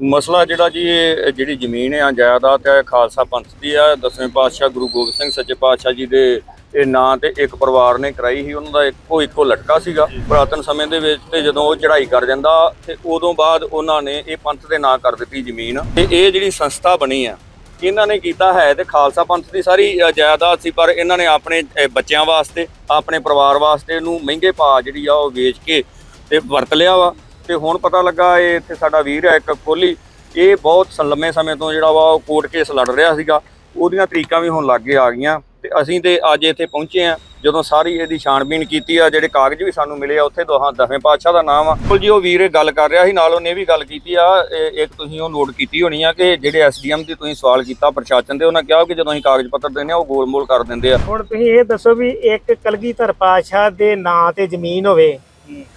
ਮਸਲਾ ਜਿਹੜਾ ਜੀ, ਇਹ ਜਿਹੜੀ ਜ਼ਮੀਨ ਆ, ਜਾਇਦਾਦ ਹੈ ਖਾਲਸਾ ਪੰਥ ਦੀ ਆ। ਦਸਵੇਂ ਪਾਤਸ਼ਾਹ ਗੁਰੂ ਗੋਬਿੰਦ ਸਿੰਘ ਸੱਚੇ ਪਾਤਸ਼ਾਹ ਜੀ ਦੇ ਇਹ ਨਾਂ ਤੇ ਇੱਕ ਪਰਿਵਾਰ ਨੇ ਕਰਾਈ ਸੀ। ਉਹਨਾਂ ਦਾ ਇੱਕੋ ਇੱਕੋ ਲਟਕਾ ਸੀਗਾ। ਪੁਰਾਤਨ ਸਮੇਂ ਦੇ ਵਿੱਚ ਤੇ ਜਦੋਂ ਉਹ ਚੜ੍ਹਾਈ ਕਰ ਜਾਂਦਾ ਤੇ ਉਦੋਂ ਬਾਅਦ ਉਹਨਾਂ ਨੇ ਇਹ ਪੰਥ ਦੇ ਨਾਂ ਕਰ ਦਿੱਤੀ ਜ਼ਮੀਨ। ਤੇ ਇਹ ਜਿਹੜੀ ਸੰਸਥਾ ਬਣੀ ਆ, ਇਹਨਾਂ ਨੇ ਕੀਤਾ ਹੈ ਤੇ ਖਾਲਸਾ ਪੰਥ ਦੀ ਸਾਰੀ ਜਾਇਦਾਦ ਸੀ, ਪਰ ਇਹਨਾਂ ਨੇ ਆਪਣੇ ਬੱਚਿਆਂ ਵਾਸਤੇ, ਆਪਣੇ ਪਰਿਵਾਰ ਵਾਸਤੇ ਇਹਨੂੰ ਮਹਿੰਗੇ ਭਾਅ ਜਿਹੜੀ ਆ ਉਹ ਵੇਚ ਕੇ ਤੇ ਵਰਤ ਲਿਆ ਵਾ। ਤੇ ਹੁਣ ਪਤਾ ਲੱਗਾ ਇਹ ਇੱਥੇ ਸਾਡਾ ਵੀਰ ਹੈ ਇੱਕ ਕੋਹਲੀ। ਇਹ ਬਹੁਤ ਲੰਮੇ ਸਮੇਂ ਤੋਂ ਜਿਹੜਾ ਵਾ ਉਹ ਕੋਰਟ ਕੇਸ ਲੜ ਰਿਹਾ ਸੀਗਾ। ਉਹਦੀਆਂ ਤਰੀਕਾਂ ਵੀ ਹੁਣ ਲਾਗੇ ਆ ਗਈਆਂ। ਤੇ ਅਸੀਂ ਤੇ ਅੱਜ ਇੱਥੇ ਪਹੁੰਚੇ ਆ ਜਦੋਂ ਸਾਰੀ ਇਹਦੀ ਛਾਣਬੀਣ ਕੀਤੀ ਆ, ਜਿਹੜੇ ਕਾਗਜ਼ ਵੀ ਸਾਨੂੰ ਮਿਲੇ ਆ, ਉੱਥੇ ਦੋਹਾਂ ਦਸਵੇਂ ਪਾਤਸ਼ਾਹ ਦਾ ਨਾਮ ਆ। ਬਿਲਕੁਲ ਜੀ, ਉਹ ਵੀਰ ਇਹ ਗੱਲ ਕਰ ਰਿਹਾ ਸੀ, ਨਾਲ ਉਹਨੇ ਵੀ ਗੱਲ ਕੀਤੀ ਆ। ਇੱਕ ਤੁਸੀਂ ਉਹ ਨੋਟ ਕੀਤੀ ਹੋਣੀ ਆ ਕਿ ਜਿਹੜੇ ਐਸਡੀਐਮ ਦੀ ਤੁਸੀਂ ਸਵਾਲ ਕੀਤਾ ਪ੍ਰਸ਼ਾਸਨ ਦੇ ਉਹਨਾਂ ਕਿਹਾ ਕਿ ਜਦੋਂ ਅਸੀਂ ਕਾਗਜ਼ ਪੱਤਰ ਦਿੰਦੇ ਆ ਉਹ ਗੋਲਮੋਲ ਕਰ ਦਿੰਦੇ ਆ। ਹੁਣ ਤੁਸੀਂ ਇਹ ਦੱਸੋ ਵੀ ਇੱਕ ਕਲਗੀਧਰ ਪਾਤਸ਼ਾਹ ਦੇ ਨਾਂ ਤੇ ਜ਼ਮੀਨ ਹੋਵੇ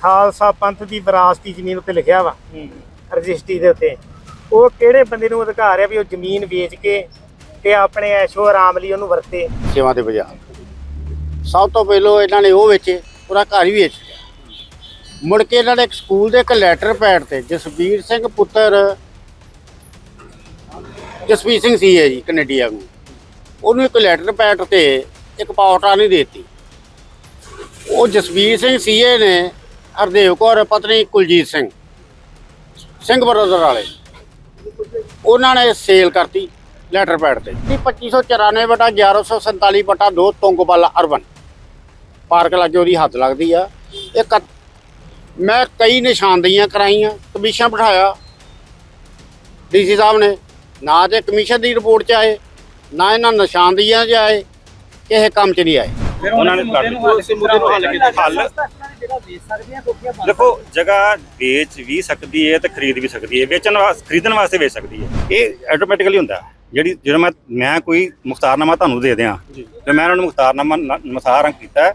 ਖਾਲਸਾ ਪੰਥ ਦੀ ਵਿਰਾਸਤੀ ਜ਼ਮੀਨ ਉੱਤੇ ਲਿਖਿਆ ਵਾ ਰਜਿਸਟਰੀ ਦੇ ਉੱਤੇ। ਉਹ ਕਿਹੜੇ ਬੰਦੇ ਨੂੰ ਅਧਿਕਾਰ ਹੈ ਵੀ ਉਹ ਜ਼ਮੀਨ ਵੇਚ ਕੇ ਤੇ ਆਪਣੇ ਐਸ਼ੋ ਆਰਾਮ ਲਈ ਉਹਨੂੰ ਵਰਤੇ? ਸੇਵਾ ਦੇ ਬਾਜ਼ਾਰ ਸਭ ਤੋਂ ਪਹਿਲਾਂ ਇਹਨਾਂ ਨੇ ਉਹ ਵੇਚੇ ਉਹਦਾ ਘਰ ਹੀ ਵੇਚ ਲਿਆ। ਮੁੜ ਕੇ ਇਹਨਾਂ ਨੇ ਇੱਕ ਸਕੂਲ ਦੇ ਇੱਕ ਲੈਟਰ ਪੈਡ ਤੇ ਜਸਵੀਰ ਸਿੰਘ ਪੁੱਤਰ ਜਸਵੀਰ ਸਿੰਘ ਸੀ ਹੈ ਜੀ ਕੈਨੇਡੀਆ ਨੂੰ ਉਹਨੂੰ ਇੱਕ ਲੈਟਰ ਪੈਡ ਤੇ ਇੱਕ ਪਾਵਟਾ ਨਹੀਂ ਦੇਤੀ। ਉਹ ਜਸਵੀਰ ਸਿੰਘ ਸੀਏ ਨੇ ਹਰਦੇਵ ਕੌਰ, ਪਤਨੀ ਕੁਲਜੀਤ ਸਿੰਘ ਸਿੰਘ ਬਰਦਰ ਵਾਲੇ। ਉਹਨਾਂ ਨੇ ਸੇਲ ਕਰਤੀ ਲੈਟਰ ਪੈਡ ਤੇ। 2594 ਬਟਾ 1147 ਬਟਾ 2 ਤੁੰਗਵਾਲਾ ਅਰਬਨ। ਪਾਰਕ ਲਾਗੇ ਉਹਦੀ ਹੱਦ ਲੱਗਦੀ ਆ। ਇਹ ਕ- ਮੈਂ ਕਈ ਨਿਸ਼ਾਨਦੇਹੀਆਂ ਕਰਾਈਆਂ, ਕਮਿਸ਼ਨ ਬਿਠਾਇਆ। ਡੀਸੀ ਸਾਹਿਬ ਨੇ ਨਾ ਤੇ ਕਮਿਸ਼ਨ ਦੀ ਰਿਪੋਰਟ ਚ ਆਏ, ਨਾ ਇਹਨਾਂ ਨਿਸ਼ਾਨਦੇਹੀਆਂ ਚ ਆਏ, ਕਿਸੇ ਕੰਮ ਚ ਨਹੀਂ ਆਏ। ਉਹਨਾਂ ਨੇ ਕਰ ਦਿੱਤਾ ਦੇਖੋ ਜਗ੍ਹਾ ਵੇਚ ਵੀ ਸਕਦੀ ਹੈ ਤੇ ਖਰੀਦ ਵੀ ਸਕਦੀ ਹੈ ਵੇਚਣ ਵਾਸਤੇ ਖਰੀਦਣ ਵਾਸਤੇ ਵੇਚ ਸਕਦੀ ਹੈ ਇਹ ਆਟੋਮੈਟਿਕਲੀ ਹੁੰਦਾ। ਜਿਹੜੀ ਜਦੋਂ ਮੈਂ ਮੈਂ ਕੋਈ ਮੁਖਤਾਰਨਾਮਾ ਤੁਹਾਨੂੰ ਦੇ ਦਿਆਂ ਤੇ ਮੈਂ ਉਹਨਾਂ ਨੂੰ ਮੁਖਤਾਰਨਾਮਾ ਨ- ਮੁਖਤਾਰ ਕੀਤਾ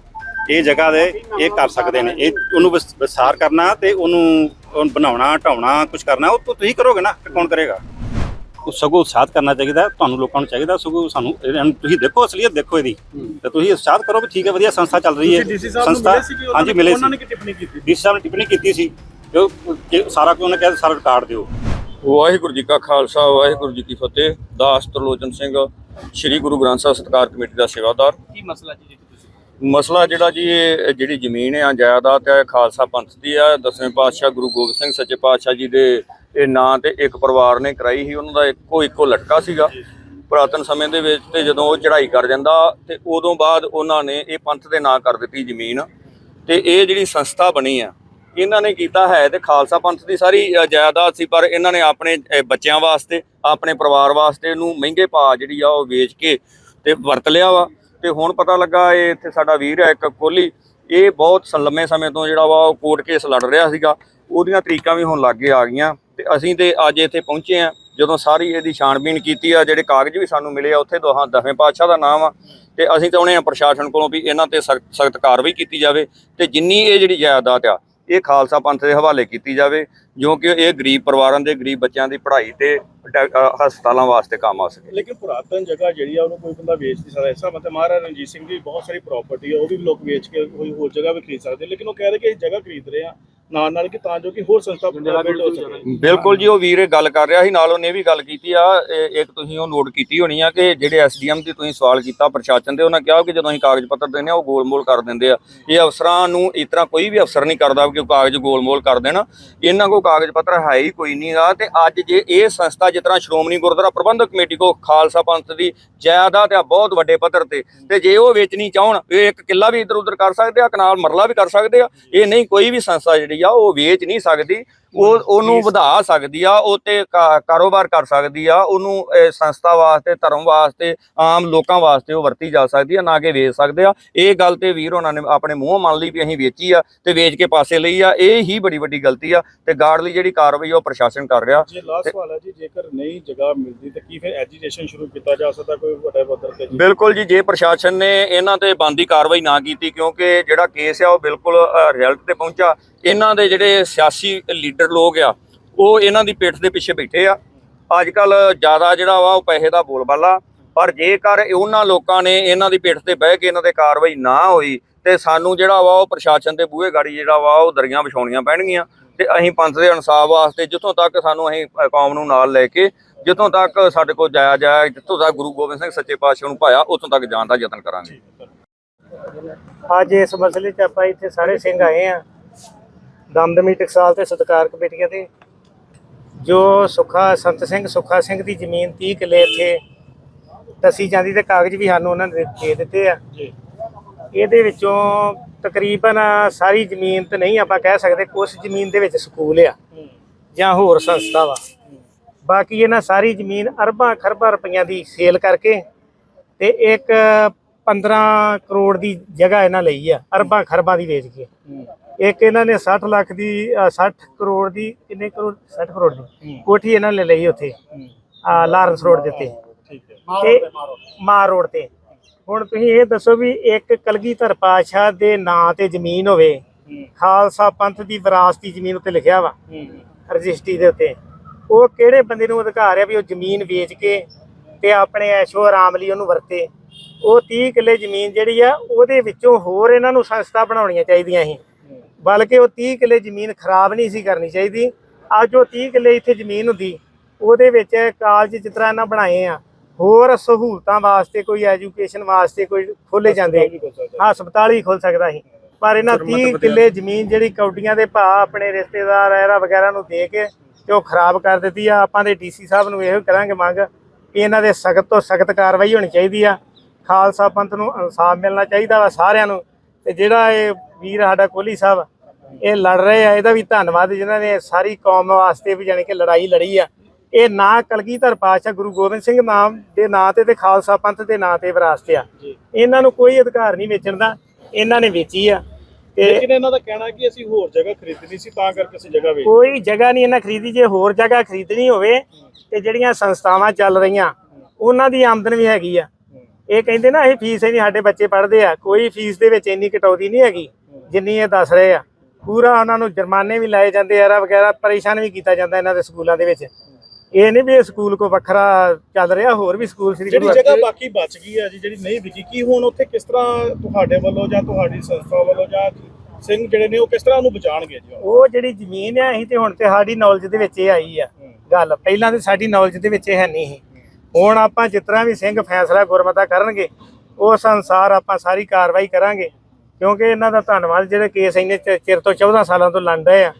ਇਹ ਜਗ੍ਹਾ ਦੇ ਇਹ ਕਰ ਸਕਦੇ ਨੇ। ਇਹ ਉਹਨੂੰ ਵਿਸ- ਵਿਸਥਾਰ ਕਰਨਾ ਤੇ ਉਹਨੂੰ ਬਣਾਉਣਾ ਢਾਉਣਾ ਕੁਝ ਕਰਨਾ ਉਹ ਤੁਸੀਂ ਕਰੋਗੇ ਨਾ ਕੌਣ ਕਰੇਗਾ? ਸਗੋਂ ਉਤਸ਼ਾਹਤ ਕਰਨਾ ਚਾਹੀਦਾ ਤੁਹਾਨੂੰ ਲੋਕਾਂ ਨੂੰ ਚਾਹੀਦਾ ਸਗੋਂ ਸਾਨੂੰ ਇਹਨਾਂ ਨੂੰ ਤੁਸੀਂ ਦੇਖੋ ਅਸਲੀਅਤ ਦੇਖੋ ਇਹਦੀ ਤੇ ਤੁਸੀਂ ਉਤਸ਼ਾਹਤ ਕਰੋ ਵੀ ਠੀਕ ਹੈ ਵਧੀਆ ਸੰਸਥਾ ਚੱਲ ਰਹੀ ਹੈ। ਹਾਂਜੀ ਮਿਲੇ ਸੀ ਉਹਨਾਂ ਨੇ ਟਿੱਪਣੀ ਕੀਤੀ? ਡੀਸੀ ਸਾਹਿਬ ਨੇ ਟਿੱਪਣੀ ਕੀਤੀ ਸੀ। ਕਿ ਸਾਰਾ ਕੁਝ ਉਹਨੇ ਕਿਹਾ ਸਾਰਾ ਰਿਕਾਰਡ ਦਿਓ। ਵਾਹਿਗੁਰੂ ਜੀ ਕਾ ਖਾਲਸਾ ਵਾਹਿਗੁਰੂ ਜੀ ਕੀ ਫਤਿਹ। ਦਾਸ ਤਰਲੋਚਨ ਸਿੰਘ ਸ੍ਰੀ ਗੁਰੂ ਗ੍ਰੰਥ ਸਾਹਿਬ ਸਤਕਾਰ ਕਮੇਟੀ ਦਾ ਸੇਵਾਦਾਰ। ਕੀ ਮਸਲਾ ਜੀ ਮਸਲਾ ਜਿਹੜਾ ਜੀ ਇਹ ਜਿਹੜੀ ਜ਼ਮੀਨ ਆ ਜਾਇਦਾਦ ਹੈ ਖਾਲਸਾ ਪੰਥ ਦੀ ਆ ਦਸਵੇਂ ਪਾਤਸ਼ਾਹ ਗੁਰੂ ਗੋਬਿੰਦ ਸਿੰਘ ਸੱਚੇ ਪਾਤਸ਼ਾਹ ਜੀ ਦੇ ਇਹ ਨਾਂ ਤੇ ਇੱਕ ਪਰਿਵਾਰ ਨੇ ਕਰਾਈ ਸੀ ਉਹਨਾਂ ਦਾ ਇੱਕੋ ਇੱਕੋ ਲਟਕਾ ਸੀਗਾ। ਪੁਰਾਤਨ ਸਮੇਂ ਦੇ ਵਿੱਚ ਤੇ ਜਦੋਂ ਉਹ ਚੜ੍ਹਾਈ ਕਰ ਜਾਂਦਾ ਤੇ ਉਦੋਂ ਬਾਅਦ ਉਹਨਾਂ ਨੇ ਇਹ ਪੰਥ ਦੇ ਨਾਂ ਕਰ ਦਿੱਤੀ ਜ਼ਮੀਨ ਤੇ ਇਹ ਜਿਹੜੀ ਸੰਸਥਾ ਬਣੀ ਆ ਇਹਨਾਂ ਨੇ ਕੀਤਾ ਹੈ ਤੇ ਖਾਲਸਾ ਪੰਥ ਦੀ ਸਾਰੀ ਜਾਇਦਾਦ ਸੀ ਪਰ ਇਹਨਾਂ ਨੇ ਆਪਣੇ ਬੱਚਿਆਂ ਵਾਸਤੇ ਆਪਣੇ ਪਰਿਵਾਰ ਵਾਸਤੇ ਇਹਨੂੰ ਮਹਿੰਗੇ ਭਾਅ ਜਿਹੜੀ ਆ ਉਹ ਵੇਚ ਕੇ ਤੇ ਵਰਤ ਲਿਆ ਵਾ। ਤੇ ਹੁਣ ਪਤਾ ਲੱਗਾ ਇਹ ਇੱਥੇ ਸਾਡਾ ਵੀਰ ਹੈ ਇੱਕ ਕੋਹਲੀ ਇਹ ਬਹੁਤ ਲੰਮੇ ਸਮੇਂ ਤੋਂ ਜਿਹੜਾ ਵਾ ਉਹ ਕੋਰਟ ਕੇਸ ਲੜ ਰਿਹਾ ਸੀਗਾ। ਉਹਦੀਆਂ ਤਰੀਕਾਂ ਵੀ ਹੁਣ ਲਾਗੇ ਆ ਗਈਆਂ। ਤੇ ਅਸੀਂ ਤੇ ਅੱਜ ਇੱਥੇ ਪਹੁੰਚੇ ਆ ਜਦੋਂ ਸਾਰੀ ਇਹਦੀ ਛਾਣਬੀਣ ਕੀਤੀ ਆ, ਜਿਹੜੇ ਕਾਗਜ਼ ਵੀ ਸਾਨੂੰ ਮਿਲੇ ਆ, ਉੱਥੇ ਦੋਹਾਂ ਦਸਵੇਂ ਪਾਤਸ਼ਾਹ ਦਾ ਨਾਮ ਆ। ਤੇ ਅਸੀਂ ਚਾਹੁੰਦੇ ਆ ਪ੍ਰਸ਼ਾਸਨ ਕੋਲੋਂ ਵੀ ਇਹਨਾਂ ਤੇ ਸਖਤ ਸਖਤ ਕਾਰਵਾਈ ਕੀਤੀ ਜਾਵੇ ਤੇ ਜਿੰਨੀ ਇਹ ਜਿਹੜੀ ਜਾਇਦਾਦ ਆ, ਇਹ ਖਾਲਸਾ ਪੰਥ ਦੇ ਹਵਾਲੇ ਕੀਤੀ ਜਾਵੇ, ਜੋ ਕਿ ਇਹ ਗਰੀਬ ਪਰਿਵਾਰਾਂ ਦੇ, ਗਰੀਬ ਬੱਚਿਆਂ ਦੀ ਪੜ੍ਹਾਈ ਤੇ ਹਸਪਤਾਲਾਂ ਵਾਸਤੇ ਕੰਮ ਆ ਸਕੇ। ਲੇਕਿਨ ਪੁਰਾਤਨ ਜਗ੍ਹਾ ਜਿਹੜੀ ਆ, ਉਹਨੂੰ ਕੋਈ ਬੰਦਾ ਵੇਚ ਨਹੀਂ ਸਕਦਾ। ਐਸਾ ਮਤਲਬ ਮਹਾਰਾਜਾ ਰਣਜੀਤ ਸਿੰਘ ਦੀ ਬਹੁਤ ਸਾਰੀ ਪ੍ਰਾਪਰਟੀ ਆ, ਉਹ ਵੀ ਲੋਕ ਵੇਚ ਕੇ ਕੋਈ ਹੋਰ ਜਗ੍ਹਾ ਵੀ ਖਰੀਦ ਸਕਦੇ ਲੇਕਿਨ ਉਹ ਕਹਿ ਰਹੇ ਕਿ ਇਹ ਜਗ੍ਹਾ ਖਰੀਦ ਰਹੇ ਆ। ਨਾਲ ਨਾਲ ਕਿ ਤਾਂ ਜੋ ਕਿ ਹੋਰ ਸੰਸਥਾ ਬਿਲਡ ਹੋ ਸਕੇ। ਬਿਲਕੁਲ। ਜੀ ਉਹ ਵੀਰ ਇਹ ਗੱਲ ਕਰ ਰਿਹਾ ਸੀ ਨਾਲ ਉਹਨੇ ਵੀ ਗੱਲ ਕੀਤੀ ਆ ਇਹ ਇੱਕ ਤੁਸੀਂ ਉਹ ਨੋਟ ਕੀਤੀ ਹੋਣੀ ਆ ਕਿ ਜਿਹੜੇ ਐਸਡੀਐਮ ਦੀ ਤੁਸੀਂ ਸਵਾਲ ਕੀਤਾ ਪ੍ਰਸ਼ਾਸਨ ਦੇ ਉਹਨਾਂ ਕਿਹਾ ਕਿ ਜਦੋਂ ਅਸੀਂ ਕਾਗਜ਼ ਪੱਤਰ ਦਿੰਦੇ ਆ ਉਹ ਗੋਲਮੋਲ ਕਰ ਦਿੰਦੇ ਆ। ਇਹ ਅਫਸਰਾਂ ਨੂੰ ਇਸ ਤਰ੍ਹਾਂ ਕੋਈ ਵੀ ਅਫਸਰ ਨਹੀਂ ਕਰਦਾ ਕਿ ਉਹ ਕਾਗਜ਼ ਗੋਲਮੋਲ ਕਰ ਦੇਣ। ਇਹਨਾਂ ਕੋਲ ਕਾਗਜ਼ ਪੱਤਰ ਹੈ ਹੀ ਕੋਈ ਨਹੀਂਗਾ ਤੇ ਅੱਜ ਜੇ ਇਹ ਸੰਸਥਾ ਜਿਸ ਤਰ੍ਹਾਂ ਸ਼੍ਰੋਮਣੀ ਗੁਰਦੁਆਰਾ ਪ੍ਰਬੰਧਕ ਕਮੇਟੀ ਕੋ ਖਾਲਸਾ ਪੰਥ ਦੀ ਜਾਇਦਾਦ ਆ ਬਹੁਤ ਵੱਡੇ ਪੱਧਰ ਤੇ ਤੇ ਜੇ ਉਹ ਵੇਚਣੀ ਚਾਹਣ ਇਹ ਇੱਕ ਕਿੱਲਾ ਵੀ ਇਧਰ ਉਧਰ ਕਰ ਸਕਦੇ ਆ ਕਨਾਲ ਮਰਲਾ ਵੀ ਕਰ ਸਕਦੇ ਆ। ਇਹ ਨਹੀਂ ਕੋਈ ਵੀ ਸੰਸਥਾ ਜਿਹੜੀ ਆ ਉਹ ਵੇਚ ਨਹੀਂ ਸਕਦੀ। ਉਹ ਉਹਨੂੰ ਵਧਾ ਸਕਦੀ ਆ ਉਹ ਤੇ ਕਾ- ਕਾਰੋਬਾਰ ਕਰ ਸਕਦੀ ਆ ਉਹਨੂੰ ਸੰਸਥਾ ਵਾਸਤੇ ਧਰਮ ਵਾਸਤੇ ਆਮ ਲੋਕਾਂ ਵਾਸਤੇ ਉਹ ਵਰਤੀ ਜਾ ਸਕਦੀ ਆ ਨਾ ਕਿ ਵੇਚ ਸਕਦੇ ਆ। ਇਹ ਗੱਲ ਤੇ ਵੀਰ ਉਹਨਾਂ ਨੇ ਆਪਣੇ ਮੂੰਹੋਂ ਮੰਨ ਲਈ ਵੀ ਅਸੀਂ ਵੇਚੀ ਆ ਤੇ ਵੇਚ ਕੇ ਪਾਸੇ ਲਈ ਆ। ਇਹ ਹੀ ਬੜੀ ਵੱਡੀ ਗਲਤੀ ਆ ਤੇ ਗਾਰਡ ਲਈ ਜਿਹੜੀ ਕਾਰਵਾਈ ਉਹ ਪ੍ਰਸ਼ਾਸਨ ਕਰ ਰਿਹਾ। ਜੇ ਲਾਸਟ ਸਵਾਲ ਹੈ ਜੀ ਜੇਕਰ ਨਹੀਂ ਜਗ੍ਹਾ ਮਿਲਦੀ ਤਾਂ ਕੀ ਫਿਰ ਐਜੀਟੇਸ਼ਨ ਸ਼ੁਰੂ ਕੀਤਾ ਜਾ ਸਕਦਾ ਕੋਈ ਵੱਡੇ ਪੱਧਰ ਤੇ ਜੀ? ਬਿਲਕੁਲ ਜੀ ਜੇ ਪ੍ਰਸ਼ਾਸਨ ਨੇ ਇਹਨਾਂ ਤੇ ਬੰਦੀ ਕਾਰਵਾਈ ਨਾ ਕੀਤੀ ਕਿਉਂਕਿ ਜਿਹੜਾ ਕੇਸ ਆ ਉਹ ਬਿਲਕੁਲ ਰਿਜ਼ਲਟ ਤੇ ਪਹੁੰਚਾ। ਇਹਨਾਂ ਦੇ ਜਿਹੜੇ ਸਿਆਸੀ ਲੀਡਰ ਲੋਕ ਆ, ਉਹ ਇਹਨਾਂ ਦੀ ਪਿੱਠ ਦੇ ਪਿੱਛੇ ਬੈਠੇ ਆ। ਅੱਜ ਕੱਲ ਜ਼ਿਆਦਾ ਜਿਹੜਾ ਵਾ ਉਹ ਪੈਸੇ ਦਾ ਬੋਲਬਾਲਾ, ਪਰ ਜੇਕਰ ਉਹਨਾਂ ਲੋਕਾਂ ਨੇ ਇਹਨਾਂ ਦੀ ਪਿੱਠ ਤੇ ਬਹਿ ਕੇ ਇਹਨਾਂ ਤੇ ਕਾਰਵਾਈ ਨਾ ਹੋਈ, ਤੇ ਸਾਨੂੰ ਜਿਹੜਾ ਵਾ ਉਹ ਪ੍ਰਸ਼ਾਸਨ ਦੇ ਬੂਹੇ ਗਾੜੀ ਜਿਹੜਾ ਵਾ ਉਹ ਦਰੀਆਂ ਵਿਛਾਉਣੀਆਂ ਪੈਣਗੀਆਂ। ਤੇ ਅਸੀਂ ਪੰਥ ਦੇ ਇਨਸਾਫ ਵਾਸਤੇ ਜਿੱਥੋਂ ਤੱਕ ਸਾਨੂੰ ਅਸੀਂ ਕੌਮ ਨੂੰ ਨਾਲ ਲੈ ਕੇ, ਜਿੱਥੋਂ ਤੱਕ ਸਾਡੇ ਕੋਲ ਜਾਇਆ ਜਾਇਆ, ਜਿੱਥੋਂ ਤੱਕ ਗੁਰੂ ਗੋਬਿੰਦ ਸਿੰਘ ਸੱਚੇ ਪਾਤਸ਼ਾਹ ਨੂੰ ਪਾਇਆ ਉੱਥੋਂ ਤੱਕ ਜਾਣ ਦਾ ਯਤਨ ਕਰਾਂਗੇ। ਅੱਜ ਇਸ ਮਸਲੇ 'ਚ ਆਪਾਂ ਇੱਥੇ ਸਾਰੇ ਸਿੰਘ ਆਏ ਆ। ਦਮਦਮੀ ਟਕਸਾਲ ਤੇ ਸਤਕਾਰ ਕਮੇਟੀਆਂ ਦੇ ਜੋ ਸੁੱਖਾ ਸੰਤ ਸਿੰਘ ਸੁੱਖਾ ਸਿੰਘ ਦੀ ਜ਼ਮੀਨ 30 ਕਿੱਲੇ ਇੱਥੇ ਦੱਸੀ ਜਾਂਦੀ ਤੇ ਕਾਗਜ਼ ਵੀ ਸਾਨੂੰ ਉਹਨਾਂ ਨੇ ਦੇ ਦਿੱਤੇ ਆ। ਜੀ। ਇਹਦੇ ਵਿੱਚੋਂ ਤਕਰੀਬਨ ਸਾਰੀ ਜ਼ਮੀਨ ਤੇ ਨਹੀਂ ਆਪਾਂ ਕਹਿ ਸਕਦੇ ਕੁਝ ਜ਼ਮੀਨ ਦੇ ਵਿੱਚ ਸਕੂਲ ਆ ਜਾਂ ਹੋਰ ਸੰਸਥਾ ਵਾ ਬਾਕੀ ਇਹਨਾਂ ਸਾਰੀ ਜ਼ਮੀਨ ਅਰਬਾਂ ਖਰਬਾਂ ਰੁਪਈਆਂ ਦੀ ਸੇਲ ਕਰਕੇ ਤੇ ਇੱਕ 15 ਕਰੋੜ ਦੀ ਜਗ੍ਹਾ ਇਹਨਾਂ ਲਈ ਆ ਅਰਬਾਂ ਖਰਬਾਂ ਦੀ ਵੇਚ ਕੇ। ਇੱਕ ਇਹਨਾਂ ਨੇ 60 ਲੱਖ ਦੀ ਅ, 60 ਕਰੋੜ ਦੀ ਕਿੰਨੇ ਕਰੋੜ? 60 ਕਰੋੜ ਦੀ। ਕੋਠੀ ਇਹਨਾਂ ਨੇ ਲਈ ਉੱਥੇ। ਆ ਲਾਰੈਂਸ ਰੋਡ ਦੇ ਉੱਤੇ। ਠੀਕ ਹੈ। ਤੇ ਮਾਰ ਰੋਡ ਤੇ। ਹੁਣ ਤੁਸੀਂ ਇਹ ਦੱਸੋ ਵੀ ਇੱਕ ਕਲਗੀਧਰ ਪਾਤਸ਼ਾਹ ਦੇ ਨਾਂ ਤੇ ਜ਼ਮੀਨ ਹੋਵੇ ਖਾਲਸਾ ਪੰਥ ਦੀ ਵਿਰਾਸਤੀ ਜ਼ਮੀਨ ਉੱਤੇ ਲਿਖਿਆ ਵਾ ਰਜਿਸਟਰੀ ਦੇ ਉੱਤੇ। ਉਹ ਕਿਹੜੇ ਬੰਦੇ ਨੂੰ ਅਧਿਕਾਰ ਹੈ ਵੀ ਉਹ ਜ਼ਮੀਨ ਵੇਚ ਕੇ ਤੇ ਆਪਣੇ ਐਸ਼ੋ ਆਰਾਮ ਲਈ ਉਹਨੂੰ ਵਰਤੇ? ਉਹ 30 ਕਿੱਲੇ ਜ਼ਮੀਨ ਜਿਹੜੀ ਆ ਉਹਦੇ ਵਿੱਚੋਂ ਹੋਰ ਇਹਨਾਂ ਨੂੰ ਸੰਸਥਾ ਬਣਾਉਣੀਆਂ ਚਾਹੀਦੀਆਂ ਸੀ। ਬਲਕਿ ਉਹ 30 ਕਿੱਲੇ ਜ਼ਮੀਨ ਖਰਾਬ ਨਹੀਂ ਸੀ ਕਰਨੀ ਚਾਹੀਦੀ। ਅੱਜ ਉਹ 30 ਕਿੱਲੇ ਇੱਥੇ ਜ਼ਮੀਨ ਹੁੰਦੀ ਉਹਦੇ ਵਿੱਚ ਕਾਲਜ ਜਿਸ ਤਰ੍ਹਾਂ ਇਹਨਾਂ ਬਣਾਏ ਆ ਹੋਰ ਸਹੂਲਤਾਂ ਵਾਸਤੇ ਕੋਈ ਐਜੂਕੇਸ਼ਨ ਵਾਸਤੇ ਕੋਈ ਖੋਲੇ ਜਾਂਦੇ। ਹਸਪਤਾਲ ਹੀ ਖੁੱਲ ਸਕਦਾ ਸੀ। ਪਰ ਇਹਨਾਂ 30 ਕਿੱਲੇ ਜ਼ਮੀਨ ਜਿਹੜੀ ਕੌਡੀਆਂ ਦੇ ਭਾ ਆਪਣੇ ਰਿਸ਼ਤੇਦਾਰ ਐਰਾ ਵਗੈਰਾ ਨੂੰ ਦੇ ਕੇ ਤੇ ਉਹ ਖਰਾਬ ਕਰ ਦਿੱਤੀ ਆ। ਆਪਾਂ ਦੇ ਡੀਸੀ ਸਾਹਿਬ ਨੂੰ ਇਹੋ ਕਰਾਂਗੇ ਮੰਗ ਕਿ ਇਹਨਾਂ ਦੇ ਸਖਤ ਤੋਂ ਸਖਤ ਕਾਰਵਾਈ ਹੋਣੀ ਚਾਹੀਦੀ ਆ। ਖਾਲਸਾ ਪੰਥ ਨੂੰ ਇਨਸਾਫ ਮਿਲਣਾ ਚਾਹੀਦਾ ਵਾ ਸਾਰਿਆਂ ਨੂੰ। ਤੇ ਜਿਹੜਾ ਇਹ ਵੀਰ ਸਾਡਾ ਕੋਹਲੀ ਸਾਹਿਬ ਇਹ ਲੜ ਰਹੇ ਆ ਇਹਦਾ ਵੀ ਧੰਨਵਾਦ ਜਿਨ੍ਹਾਂ ਨੇ ਸਾਰੀ ਕੌਮ ਵਾਸਤੇ ਵੀ ਜਾਣੀ ਕਿ ਲੜਾਈ ਲੜੀ ਆ। ਇਹ ਨਾ ਕਲਗੀਧਰ ਪਾਤਸ਼ਾਹ ਗੁਰੂ ਗੋਬਿੰਦ ਸਿੰਘ ਨਾਮ ਦੇ ਨਾਂ ਤੇ ਤੇ ਖਾਲਸਾ ਪੰਥ ਦੇ ਨਾਂ ਤੇ ਵਿਰਾਸਤ ਆ। ਇਹਨਾਂ ਨੂੰ ਕੋਈ ਅਧਿਕਾਰ ਨਹੀਂ ਵੇਚਣ ਦਾ ਇਹਨਾਂ ਨੇ ਵੇਚੀ ਆ। ਲੇਕਿਨ ਇਹਨਾਂ ਦਾ ਕਹਿਣਾ ਕਿ ਅਸੀਂ ਹੋਰ ਜਗ੍ਹਾ ਖਰੀਦਣੀ ਸੀ ਤਾਂ ਕਰਕੇ ਅਸੀਂ ਜਗ੍ਹਾ ਵੇਚ। ਕੋਈ ਜਗ੍ਹਾ ਨਹੀਂ ਇਹਨਾਂ ਖਰੀਦੀ ਜੇ ਹੋਰ ਜਗ੍ਹਾ ਖਰੀਦਣੀ ਹੋਵੇ ਤੇ ਜਿਹੜੀਆਂ ਸੰਸਥਾਵਾਂ ਚੱਲ ਰਹੀਆਂ ਉਹਨਾਂ ਦੀ ਆਮਦਨ ਵੀ ਹੈਗੀ ਆ। ਇਹ ਕਹਿੰਦੇ ਨਾ ਇਹ ਫੀਸ ਹੀ ਨਹੀਂ ਸਾਡੇ ਬੱਚੇ ਪੜ੍ਹਦੇ ਆ ਕੋਈ ਫੀਸ ਦੇ ਵਿੱਚ ਇੰਨੀ ਕਟੌਤੀ ਨਹੀਂ ਹੈਗੀ ਜਿੰਨੀ ਇਹ ਦੱਸ ਰਹੇ ਆ। ਪੂਰਾ ਉਹਨਾਂ ਨੂੰ ਜੁਰਮਾਨੇ ਵੀ ਲਾਏ ਜਾਂਦੇ ਆ ਵਗੈਰਾ ਪਰੇਸ਼ਾਨ ਵੀ ਕੀਤਾ ਜਾਂਦਾ ਇਹਨਾਂ ਦੇ ਸਕੂਲਾਂ ਦੇ ਵਿੱਚ। ਇਹ ਨਹੀਂ ਵੀ ਇਹ ਸਕੂਲ ਕੋ ਵੱਖਰਾ ਚੱਲ ਰਿਹਾ ਹੋਰ ਵੀ ਸਕੂਲ ਸ੍ਰੀ ਜਿਹੜੀ ਜਗ੍ਹਾ ਬਾਕੀ ਬਚ ਗਈ ਹੈ ਜੀ ਜਿਹੜੀ ਨਹੀਂ ਵਿਕੀ ਕੀ ਹੁਣ ਉੱਥੇ ਕਿਸ ਤਰ੍ਹਾਂ ਤੁਹਾਡੇ ਵੱਲੋਂ ਜਾਂ ਤੁਹਾਡੀ ਸੰਸਥਾ ਵੱਲੋਂ ਜਾਂ ਸਿੰਘ ਜਿਹੜੇ ਨੇ ਉਹ ਕਿਸ ਤਰ੍ਹਾਂ ਉਹਨੂੰ ਬਚਾਣਗੇ ਜੀ? ਉਹ ਜਿਹੜੀ ਜ਼ਮੀਨ ਆ ਅਸੀਂ ਤੇ ਹੁਣ ਤੇ ਸਾਡੀ ਨੌਲੇਜ ਦੇ ਵਿੱਚ ਇਹ ਆਈ ਆ ਗੱਲ। ਪਹਿਲਾਂ ਤੇ ਸਾਡੀ ਨੌਲੇਜ ਦੇ ਵਿੱਚ ਇਹ ਹੈ ਨਹੀਂ ਹੁਣ ਆਪਾਂ ਜਿਸ ਤਰ੍ਹਾਂ ਵੀ ਸਿੰਘ ਫੈਸਲਾ ਗੁਰਮਤਾ ਕਰਨਗੇ ਉਸ ਅਨਸਾਰ ਆਪਾਂ ਸਾਰੀ ਕਾਰਵਾਈ ਕਰਾਂਗੇ। ਕਿਉਂਕਿ ਇਹਨਾਂ ਦਾ ਧੰਨਵਾਦ ਜਿਹੜੇ ਕੇਸ ਇੰਨੇ ਚਿ- ਚਿਰ ਤੋਂ 14 ਸਾਲਾਂ ਤੋਂ ਲੜ ਰਹੇ ਆ।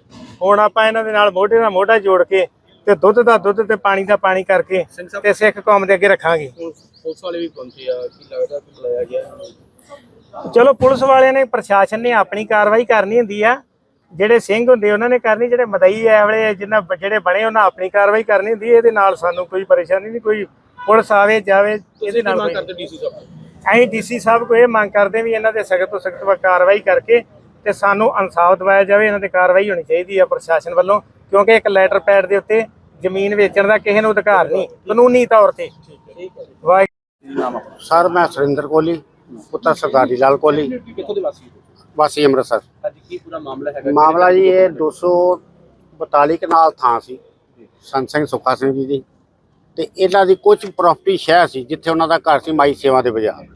ਹੁਣ ਆਪਾਂ ਇਹਨਾਂ ਦੇ ਨਾਲ ਮੋਢੇ ਨਾਲ ਮੋਢਾ ਜੋੜ ਕੇ ਤੇ ਦੁੱਧ ਦਾ ਦੁੱਧ ਤੇ ਪਾਣੀ ਦਾ ਪਾਣੀ ਕਰਕੇ ਤੇ ਸਿੱਖ ਕੌਮ ਦੇ ਅੱਗੇ ਰੱਖਾਂਗੇ। ਪੁਲਿਸ ਵਾਲੇ ਵੀ ਪਹੁੰਚੇ ਆ ਕੀ ਲੱਗਦਾ ਕਿ ਬੁਲਾਇਆ ਗਿਆ? ਚਲੋ ਪੁਲਿਸ ਵਾਲਿਆਂ ਨੇ ਪ੍ਰਸ਼ਾਸਨ ਨੇ ਆਪਣੀ ਕਾਰਵਾਈ ਕਰਨੀ ਹੁੰਦੀ ਆ। ਜਿਹੜੇ ਸਿੰਘ ਹੁੰਦੇ ਉਹਨਾਂ ਨੇ ਕਰਨੀ ਜਿਹੜੇ ਮਦਈ ਐ ਵਾਲੇ ਜਿਨ੍ਹਾਂ ਜਿਹੜੇ ਬਣੇ ਉਹਨਾਂ ਆਪਣੀ ਕਾਰਵਾਈ ਕਰਨੀ ਹੁੰਦੀ ਇਹਦੇ ਨਾਲ ਸਾਨੂੰ ਕੋਈ ਪਰੇਸ਼ਾਨੀ ਨਹੀਂ ਕੋਈ ਪੁਲਿਸ ਆਵੇ ਜਾਵੇ ਇਹਦੇ ਨਾਲ ਕੋਈ- ਅਸੀਂ ਡੀਸੀ ਸਾਹਿਬ ਕੋਲ ਇਹ ਮੰਗ ਕਰਦੇ ਵੀ ਇਹਨਾਂ ਦੇ ਸਖਤ ਤੋਂ ਸਖਤ ਕਾਰਵਾਈ ਕਰਕੇ ਤੇ ਸਾਨੂੰ ਇਨਸਾਫ ਦਿਵਾਇਆ ਜਾਵੇ ਇਹਨਾਂ ਤੇ ਕਾਰਵਾਈ ਹੋਣੀ ਚਾਹੀਦੀ ਆ ਪ੍ਰਸ਼ਾਸਨ ਵੱਲੋਂ ਕਿਉਂਕਿ ਇੱਕ ਲੈਟਰ ਪੈਡ ਦੇ ਉੱਤੇ ਜ਼ਮੀਨ ਵੇਚਣ ਦਾ ਕਿਸੇ ਨੂੰ ਅਧਿਕਾਰ ਨਹੀਂ ਕਾਨੂੰਨੀ ਤੌਰ ਤੇ। ਵਾਹਿਗੁਰੂ ਸਰ ਮੈਂ ਸੁਰਿੰਦਰ ਕੋਹਲੀ ਪੁੱਤਰ ਸਰਦਾਰੀ ਲਾਲ ਕੋਹਲੀ। ਕਿੱਥੋਂ ਦੇ ਵਾਸੀ ਵਾਸੀ ਅੰਮ੍ਰਿਤਸਰ। ਅੱਜ ਕੀ ਪੂਰਾ ਮਾਮਲਾ ਹੈਗਾ? ਮਾਮਲਾ ਜੀ ਇਹ 242 ਕਨਾਲ ਥਾਂ ਸੀ। ਸੰਤ ਸਿੰਘ ਸੁੱਖਾ ਸਿੰਘ ਜੀ ਦੀ। ਤੇ ਇਹਨਾਂ ਦੀ ਕੁਝ ਪ੍ਰਾਪਰਟੀ ਸ਼ਹਿਰ ਸੀ, ਜਿੱਥੇ ਉਹਨਾਂ ਦਾ ਘਰ ਸੀ ਮਾਈ ਸੇਵਾ ਦੇ ਬਾਜ਼ਾਰ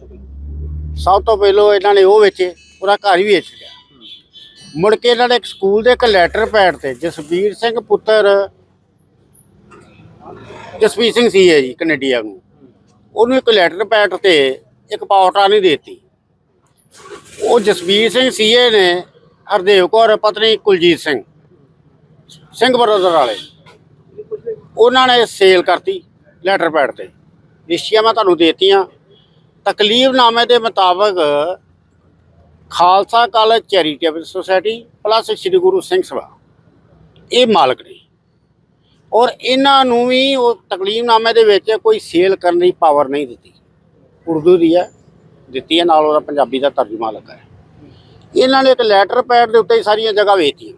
ਸਭ ਤੋਂ ਪਹਿਲਾਂ ਇਹਨਾਂ ਨੇ ਉਹ ਵੇਚੇ, ਉਹਦਾ ਘਰ ਹੀ ਵੇਚ ਲਿਆ। ਮੁੜ ਕੇ ਇਹਨਾਂ ਨੇ ਇੱਕ ਸਕੂਲ ਦੇ ਇੱਕ ਲੈਟਰ ਪੈਡ ਤੇ, ਜਸਵੀਰ ਸਿੰਘ ਪੁੱਤਰ, ਜਸਵੀਰ ਸਿੰਘ ਸੀ ਹੈ ਜੀ, ਕੈਨੇਡੀਆ ਨੂੰ। ਉਹਨੂੰ ਇੱਕ ਲੈਟਰ ਪੈਡ ਤੇ ਇੱਕ ਪਾਵਟਾ ਨਹੀਂ ਦਿੱਤੀ। ਉਹ ਜਸਵੀਰ ਸਿੰਘ ਸੀਏ ਨੇ, ਹਰਦੇਵ ਕੌਰ, ਪਤਨੀ ਕੁਲਜੀਤ ਸਿੰਘ ਸਿੰਘ ਬਰਦਰ ਵਾਲੇ। ਉਹਨਾਂ ਨੇ ਸੇਲ ਕਰਤੀ ਲੈਟਰ ਪੈਡ ਤੇ। ਰਿਸ਼ੀਆਂ ਮੈਂ ਤੁਹਾਨੂੰ ਦੇਤੀਆਂ। ਤਕਲੀਫਨਾਮੇ ਦੇ ਮੁਤਾਬਕ Khalsa college charitable society plus Shri Guru Singh Sabha. ਇਹ ਮਾਲਕ ਨੇ। ਔਰ ਇਹਨਾਂ ਨੂੰ ਵੀ ਉਹ ਤਕਲੀਫਨਾਮੇ ਦੇ ਵਿੱਚ ਕੋਈ ਸੇਲ ਕਰਨ ਦੀ ਪਾਵਰ ਨਹੀਂ ਦਿੱਤੀ। ਉਰਦੂ ਦੀ ਹੈ। ਦਿੱਤੀ ਹੈ, ਨਾਲ ਉਹਦਾ ਪੰਜਾਬੀ ਦਾ ਤਰਜਮਾ ਲੱਗਾ ਹੈ। ਇਹਨਾਂ ਨੇ ਇੱਕ ਲੈਟਰ ਪੈਡ ਦੇ ਉੱਤੇ ਹੀ ਸਾਰੀਆਂ ਜਗ੍ਹਾ ਵੇਚਤੀਆਂ।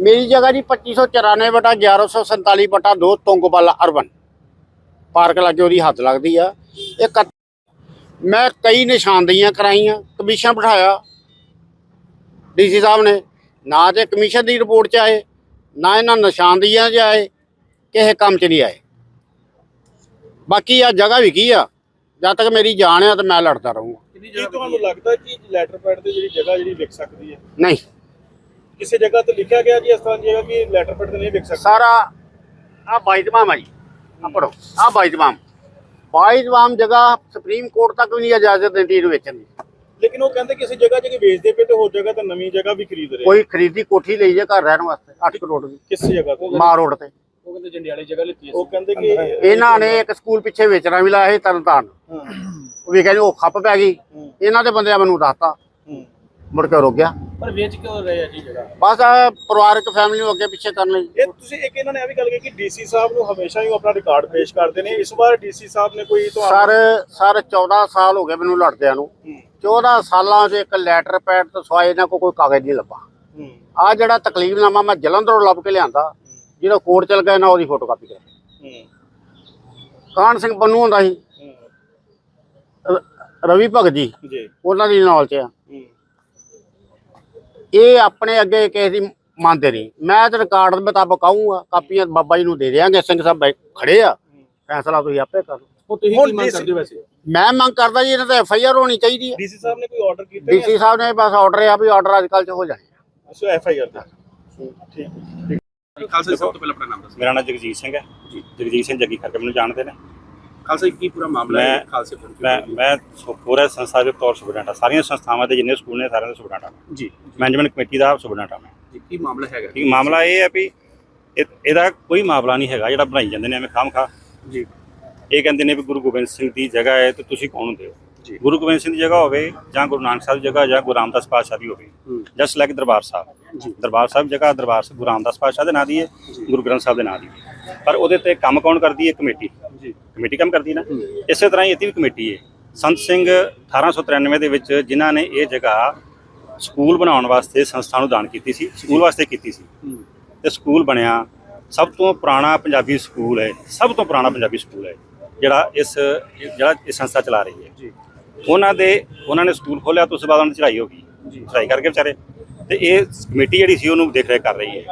ਮੇਰੀ ਜਗ੍ਹਾ ਜੀ 2594 ਬਟਾ 1147 ਬਟਾ 2 ਤੁੰਗਵਾਲਾ ਅਰਬਨ। ਪਾਰਕ ਲਾਗੇ ਉਹਦੀ ਹੱਦ ਲੱਗਦੀ ਆ। ਇਹ ਮੈਂ ਕਈ ਨਿਸ਼ਾਨਦੇਹੀਆਂ ਕਰਾਈਆਂ ਕਮਿਸ਼ਨ ਬਿਠਾਇਆ। ਡੀਸੀ ਸਾਹਿਬ ਨੇ ਨਾ ਤੇ ਕਮਿਸ਼ਨ ਦੀ ਰਿਪੋਰਟ ਚ ਆਏ ਨਾ ਇਹਨਾਂ ਨਿਸ਼ਾਨਦੇਹੀਆਂ 'ਚ ਆਏ ਕਿਸੇ ਕੰਮ 'ਚ ਨਹੀਂ ਆਏ। ਬਾਕੀ ਆ ਜਗ੍ਹਾ ਵੀ ਕੀ ਆ ਜਦ ਤੱਕ ਮੇਰੀ ਜਾਨ ਆ ਤਾਂ ਮੈਂ ਲੜਦਾ ਰਹੂੰਗਾ। ਕੀ ਤੁਹਾਨੂੰ ਲੱਗਦਾ ਕਿ ਲੈਟਰ ਪੈਡ ਤੇ ਜਿਹੜੀ ਜਗ੍ਹਾ ਜਿਹੜੀ ਵਿਕ ਸਕਦੀ ਹੈ? ਨਹੀਂ। ਕਿਸੇ ਜਗ੍ਹਾ ਤੇ ਲਿਖਿਆ ਗਿਆ ਜੀ ਇਸ ਤਰ੍ਹਾਂ ਜਗ੍ਹਾ ਕਿ ਲੈਟਰ ਪੈਡ ਤੇ ਨਹੀਂ ਵਿਕ ਸਕਦਾ? ਸਾਰਾ ਆ ਬਾਈਜਮਾਮ ਆ ਜੀ। ਆ ਪੜੋ ਆ ਬਾਈਜਮਾਮ ਬਾਈਜਮਾਮ ਜਗ੍ਹਾ ਸੁਪਰੀਮ ਕੋਰਟ ਤੱਕ ਵੀ ਨਹੀਂ ਇਜਾਜ਼ਤ ਦਿੰਦੀ ਇਹਨੂੰ ਵੇਚਣ ਦੀ। ਲੇਕਿਨ ਉਹ ਕਹਿੰਦੇ ਕਿਸੇ ਜਗ੍ਹਾ ਜੇ ਵੇਚਦੇ ਪਏ ਤੇ ਹੋਰ ਜਗ੍ਹਾ ਤੇ ਨਵੀਂ ਜਗ੍ਹਾ ਵੀ ਖਰੀਦ ਰਹੇ। ਕੋਈ ਖਰੀਦੀ ਕੋਠੀ ਲਈ ਜੇ ਘਰ ਰਹਿਣ ਵਾਸਤੇ 8 ਕਰੋੜ ਦੀ। ਕਿਸ ਜਗ੍ਹਾ ਤੇ? ਮਾਰ ਰੋਡ ਤੇ। ਉਹ ਕਹਿੰਦੇ ਜੰਡਿਆਲੇ ਜਗ੍ਹਾ ਲਿੱਤੀ ਉਹ ਕਹਿੰਦੇ ਕਿ ਇਹਨਾਂ ਨੇ ਇੱਕ ਸਕੂਲ ਪਿੱਛੇ ਵੇਚਣਾ ਵੀ ਲਾਇਆ ਸੀ ਤਰਨਤਾਰਨ। ਉਹ ਵੀ ਕਹਿੰਦੇ ਉਹ ਖੱਪ ਪੈ ਗਈ। ਇਹਨਾਂ ਦੇ ਬੰਦਿਆਂ ਮੈਨੂੰ ਦੱਸਤਾ। ਮੁੜ ਕੇ ਰੁਕ ਗਿਆ। ਪਰ ਵੇਚ ਕਿਉਂ ਰਹੇ ਆ ਜੀ ਜਗ੍ਹਾ ਬਸ ਆਹ ਪਰਿਵਾਰਕ ਫੈਮਿਲੀ ਨੂੰ ਅੱਗੇ ਪਿੱਛੇ ਕਰਨ ਲਈ। ਇਹ ਤੁਸੀਂ ਇੱਕ ਇਹਨਾਂ ਨੇ ਇਹ ਵੀ ਗੱਲ ਕੀਤੀ ਕਿ ਡੀਸੀ ਸਾਹਿਬ ਨੂੰ ਹਮੇਸ਼ਾ ਹੀ ਉਹ ਆਪਣਾ ਰਿਕਾਰਡ ਪੇਸ਼ ਕਰਦੇ ਨੇ। ਇਸ ਵਾਰ ਡੀਸੀ ਸਾਹਿਬ ਨੇ ਕੋਈ ਸਰ ਸਰ 14 ਸਾਲ ਹੋ ਗਏ ਮੈਨੂੰ ਲੜਦਿਆਂ ਨੂੰ। 14 ਸਾਲਾਂ 'ਚ ਇੱਕ ਲੈਟਰ ਪੈਡ ਤੋਂ ਸਿਵਾਏ ਇਹਨਾਂ ਕੋਲ ਕੋਈ ਕਾਗਜ਼ ਨਹੀਂ ਲੱਭਾ। ਹੂੰ, ਆ ਜਿਹੜਾ ਤਕਲੀਫਨਾਮਾ ਮੈਂ ਜਲੰਧਰੋਂ ਲੱਭ ਕੇ ਲਿਆਂਦਾ ਜਿਹੜਾ ਕੋਰਟ ਚਲ ਗਿਆ ਨਾ ਉਹਦੀ ਫੋਟੋਕਾਪੀ ਕਰਾ ਹੂੰ, ਕਾਹਨ ਸਿੰਘ ਬੰਨੂ ਹੁੰਦਾ ਸੀ। ਹੂੰ, ਰ- ਰਵੀ ਭਗਤ ਜੀ ਜੀ। ਉਹਨਾਂ ਦੀ ਨਾਲ ਚ ਆ। ਇਹ ਆਪਣੇ ਅੱਗੇ ਕਿਸੇ ਦੀ ਮੰਨਦੇ ਨਹੀਂ। ਮੈਂ ਤੇ ਰਿਕਾਰਡ ਦੇ ਮੁਤਾਬਕ ਆਉਂਗਾ ਕਾਪੀਆਂ ਬਾਬਾ ਜੀ ਨੂੰ ਦੇ ਦਿਆਂਗੇ ਸਿੰਘ ਸਾਹਿਬ ਖੜੇ ਆ। ਫੈਸਲਾ ਤੁਸੀਂ ਆਪੇ ਕਰ ਲਓ। ਉਹ ਤੁਸੀਂ ਕੀ ਮੰਗ ਕਰਦੇ ਹੋ ਵੈਸੇ? ਮੈਂ ਮੰਗ ਕਰਦਾ ਜੀ ਇਹਨਾਂ ਤੇ ਐਫ ਆਈ ਆਰ ਹੋਣੀ ਚਾਹੀਦੀ ਹੈ ਡੀਸੀ ਸਾਹਿਬ ਨੇ ਕੋਈ ਆਰਡਰ ਕੀਤਾ ਡੀਸੀ ਸਾਹਿਬ ਨੇ ਬਸ ਆਰਡਰ ਆ ਵੀ ਆਰਡਰ ਅੱਜ ਕੱਲ੍ਹ ਚ ਹੋ ਜਾਣੇ ਅੱਛਾ ਐਫ ਆਈ ਆਰ ਦਾ ਠੀਕ। ਠੀਕ ਖਾਲਸਾ ਜੀ, ਸਭ ਤੋਂ ਪਹਿਲਾਂ ਆਪਣਾ ਨਾਮ ਦੱਸੋ। ਮੇਰਾ ਨਾਮ ਜਗਜੀਤ ਸਿੰਘ ਹੈ। ਜਗਜੀਤ ਸਿੰਘ ਜੱਗੀ ਕਰਕੇ ਮੈਨੂੰ ਜਾਣਦੇ ਨੇ। ਖਾਲਸਾ ਜੀ, ਕੀ ਪੂਰਾ ਮਾਮਲਾ ਹੈ ਮੈਂ- ਖਾਲਸੇ ਪੰਥ ਮੈਂ ਮੈਂ ਸੋ- ਪੂਰੇ ਸੰਸਥਾ ਦੇ ਤੌਰ ਸੁਪਰਡੈਂਟ ਹਾਂ ਸਾਰੀਆਂ ਸੰਸਥਾਵਾਂ ਦੇ ਜਿੰਨੇ ਸਕੂਲ ਨੇ ਸਾਰਿਆਂ ਦੇ ਸੁਪਰਡੈਂਟ ਹਾਂ ਜੀ। ਮੈਨੇਜਮੈਂਟ ਕਮੇਟੀ ਦਾ ਸੁਪਰਡੈਂਟ ਹਾਂ ਮੈਂ। ਜੀ ਕੀ ਮਾਮਲਾ ਹੈਗਾ? ਠੀਕ ਮਾਮਲਾ ਇਹ ਹੈ ਵੀ ਇਹ- ਇਹਦਾ ਕੋਈ ਮਾਮਲਾ ਨਹੀਂ ਹੈਗਾ ਜਿਹੜਾ ਬਣਾਈ ਜਾਂਦੇ ਨੇ ਐਵੇਂ ਖਾਮਖਾ ਜੀ। ਇਹ ਕਹਿੰਦੇ ਨੇ ਵੀ ਗੁਰੂ ਗੋਬਿੰਦ ਸਿੰਘ ਦੀ ਜਗ੍ਹਾ ਹੈ ਤੇ ਤੁਸੀਂ ਕੌਣ ਹੁੰਦੇ ਹੋ? ਜੀ। ਗੁਰੂ ਗੋਬਿੰਦ ਸਿੰਘ ਦੀ ਜਗ੍ਹਾ ਹੋਵੇ ਜਾਂ ਗੁਰੂ ਨਾਨਕ ਸਾਹਿਬ ਦੀ ਜਗ੍ਹਾ ਜਾਂ ਗੁਰੂ ਰਾਮਦਾਸ ਪਾਤਸ਼ਾਹ ਦੀ ਹੋਵੇ। ਹੂੰ। Just like Darbar Sahib. ਜੀ। ਦਰਬਾਰ ਸਾਹਿਬ ਜਗ੍ਹਾ ਦਰਬਾਰ ਸਾਹਿਬ ਗੁਰੂ ਰਾਮਦਾਸ ਪਾਤਸ਼ਾਹ ਦੇ ਨਾਂ ਦੀ ਹੈ ਗੁਰੂ ਗ੍ਰੰਥ ਸਾਹਿਬ ਦੇ ਨਾਂ ਦੀ ਹੈ। ਪਰ ਉਹਦੇ ਤੇ ਕੰਮ ਕੌਣ ਕਰਦੀ ਹੈ? ਕਮੇਟੀ। ਜੀ। ਕਮੇਟੀ ਕੰਮ ਕਰਦੀ ਨਾ। ਇਸੇ ਤਰ੍ਹਾਂ ਹੀ ਇੱਥੇ ਵੀ ਕਮੇਟੀ ਹੈ। ਸੰਤ ਸਿੰਘ 1893 ਦੇ ਵਿੱਚ ਜਿਨ੍ਹਾਂ ਨੇ ਇਹ ਜਗ੍ਹਾ ਸਕੂਲ ਬਣਾਉਣ ਵਾਸਤੇ ਸੰਸਥਾ ਨੂੰ ਦਾਨ ਕੀਤੀ ਸੀ ਸਕੂਲ ਵਾਸਤੇ ਕੀਤੀ ਸੀ। ਤੇ ਸਕੂਲ ਬਣਿਆ ਸਭ ਤੋਂ ਪੁਰਾਣਾ ਪੰਜਾਬੀ ਸਕੂਲ ਹੈ। ਸਭ ਤੋਂ ਪੁਰਾਣਾ ਪੰਜਾਬੀ ਸਕੂਲ ਹੈ ਜਿਹੜਾ ਇਸ ਜਿਹੜਾ ਇਹ ਸੰਸਥਾ ਚਲਾ ਰਹੀ ਹੈ। ਜੀ। ਉਹਨਾਂ ਦੇ ਉਹਨਾਂ ਨੇ ਸਕੂਲ ਖੋਲਿਆ ਤੋਂ ਉਸ ਬਾਅਦ ਉਹਨਾਂ ਦੀ ਚੜ੍ਹਾਈ ਹੋ ਗਈ। ਜੀ। ਚੜ੍ਹਾਈ ਕਰਕੇ ਵਿਚਾਰੇ। ਤੇ ਇਹ ਕਮੇਟੀ ਜਿਹੜੀ ਸੀ ਉਹਨੂੰ ਦੇਖ ਰੇਖ ਕਰ ਰਹੀ ਹੈ।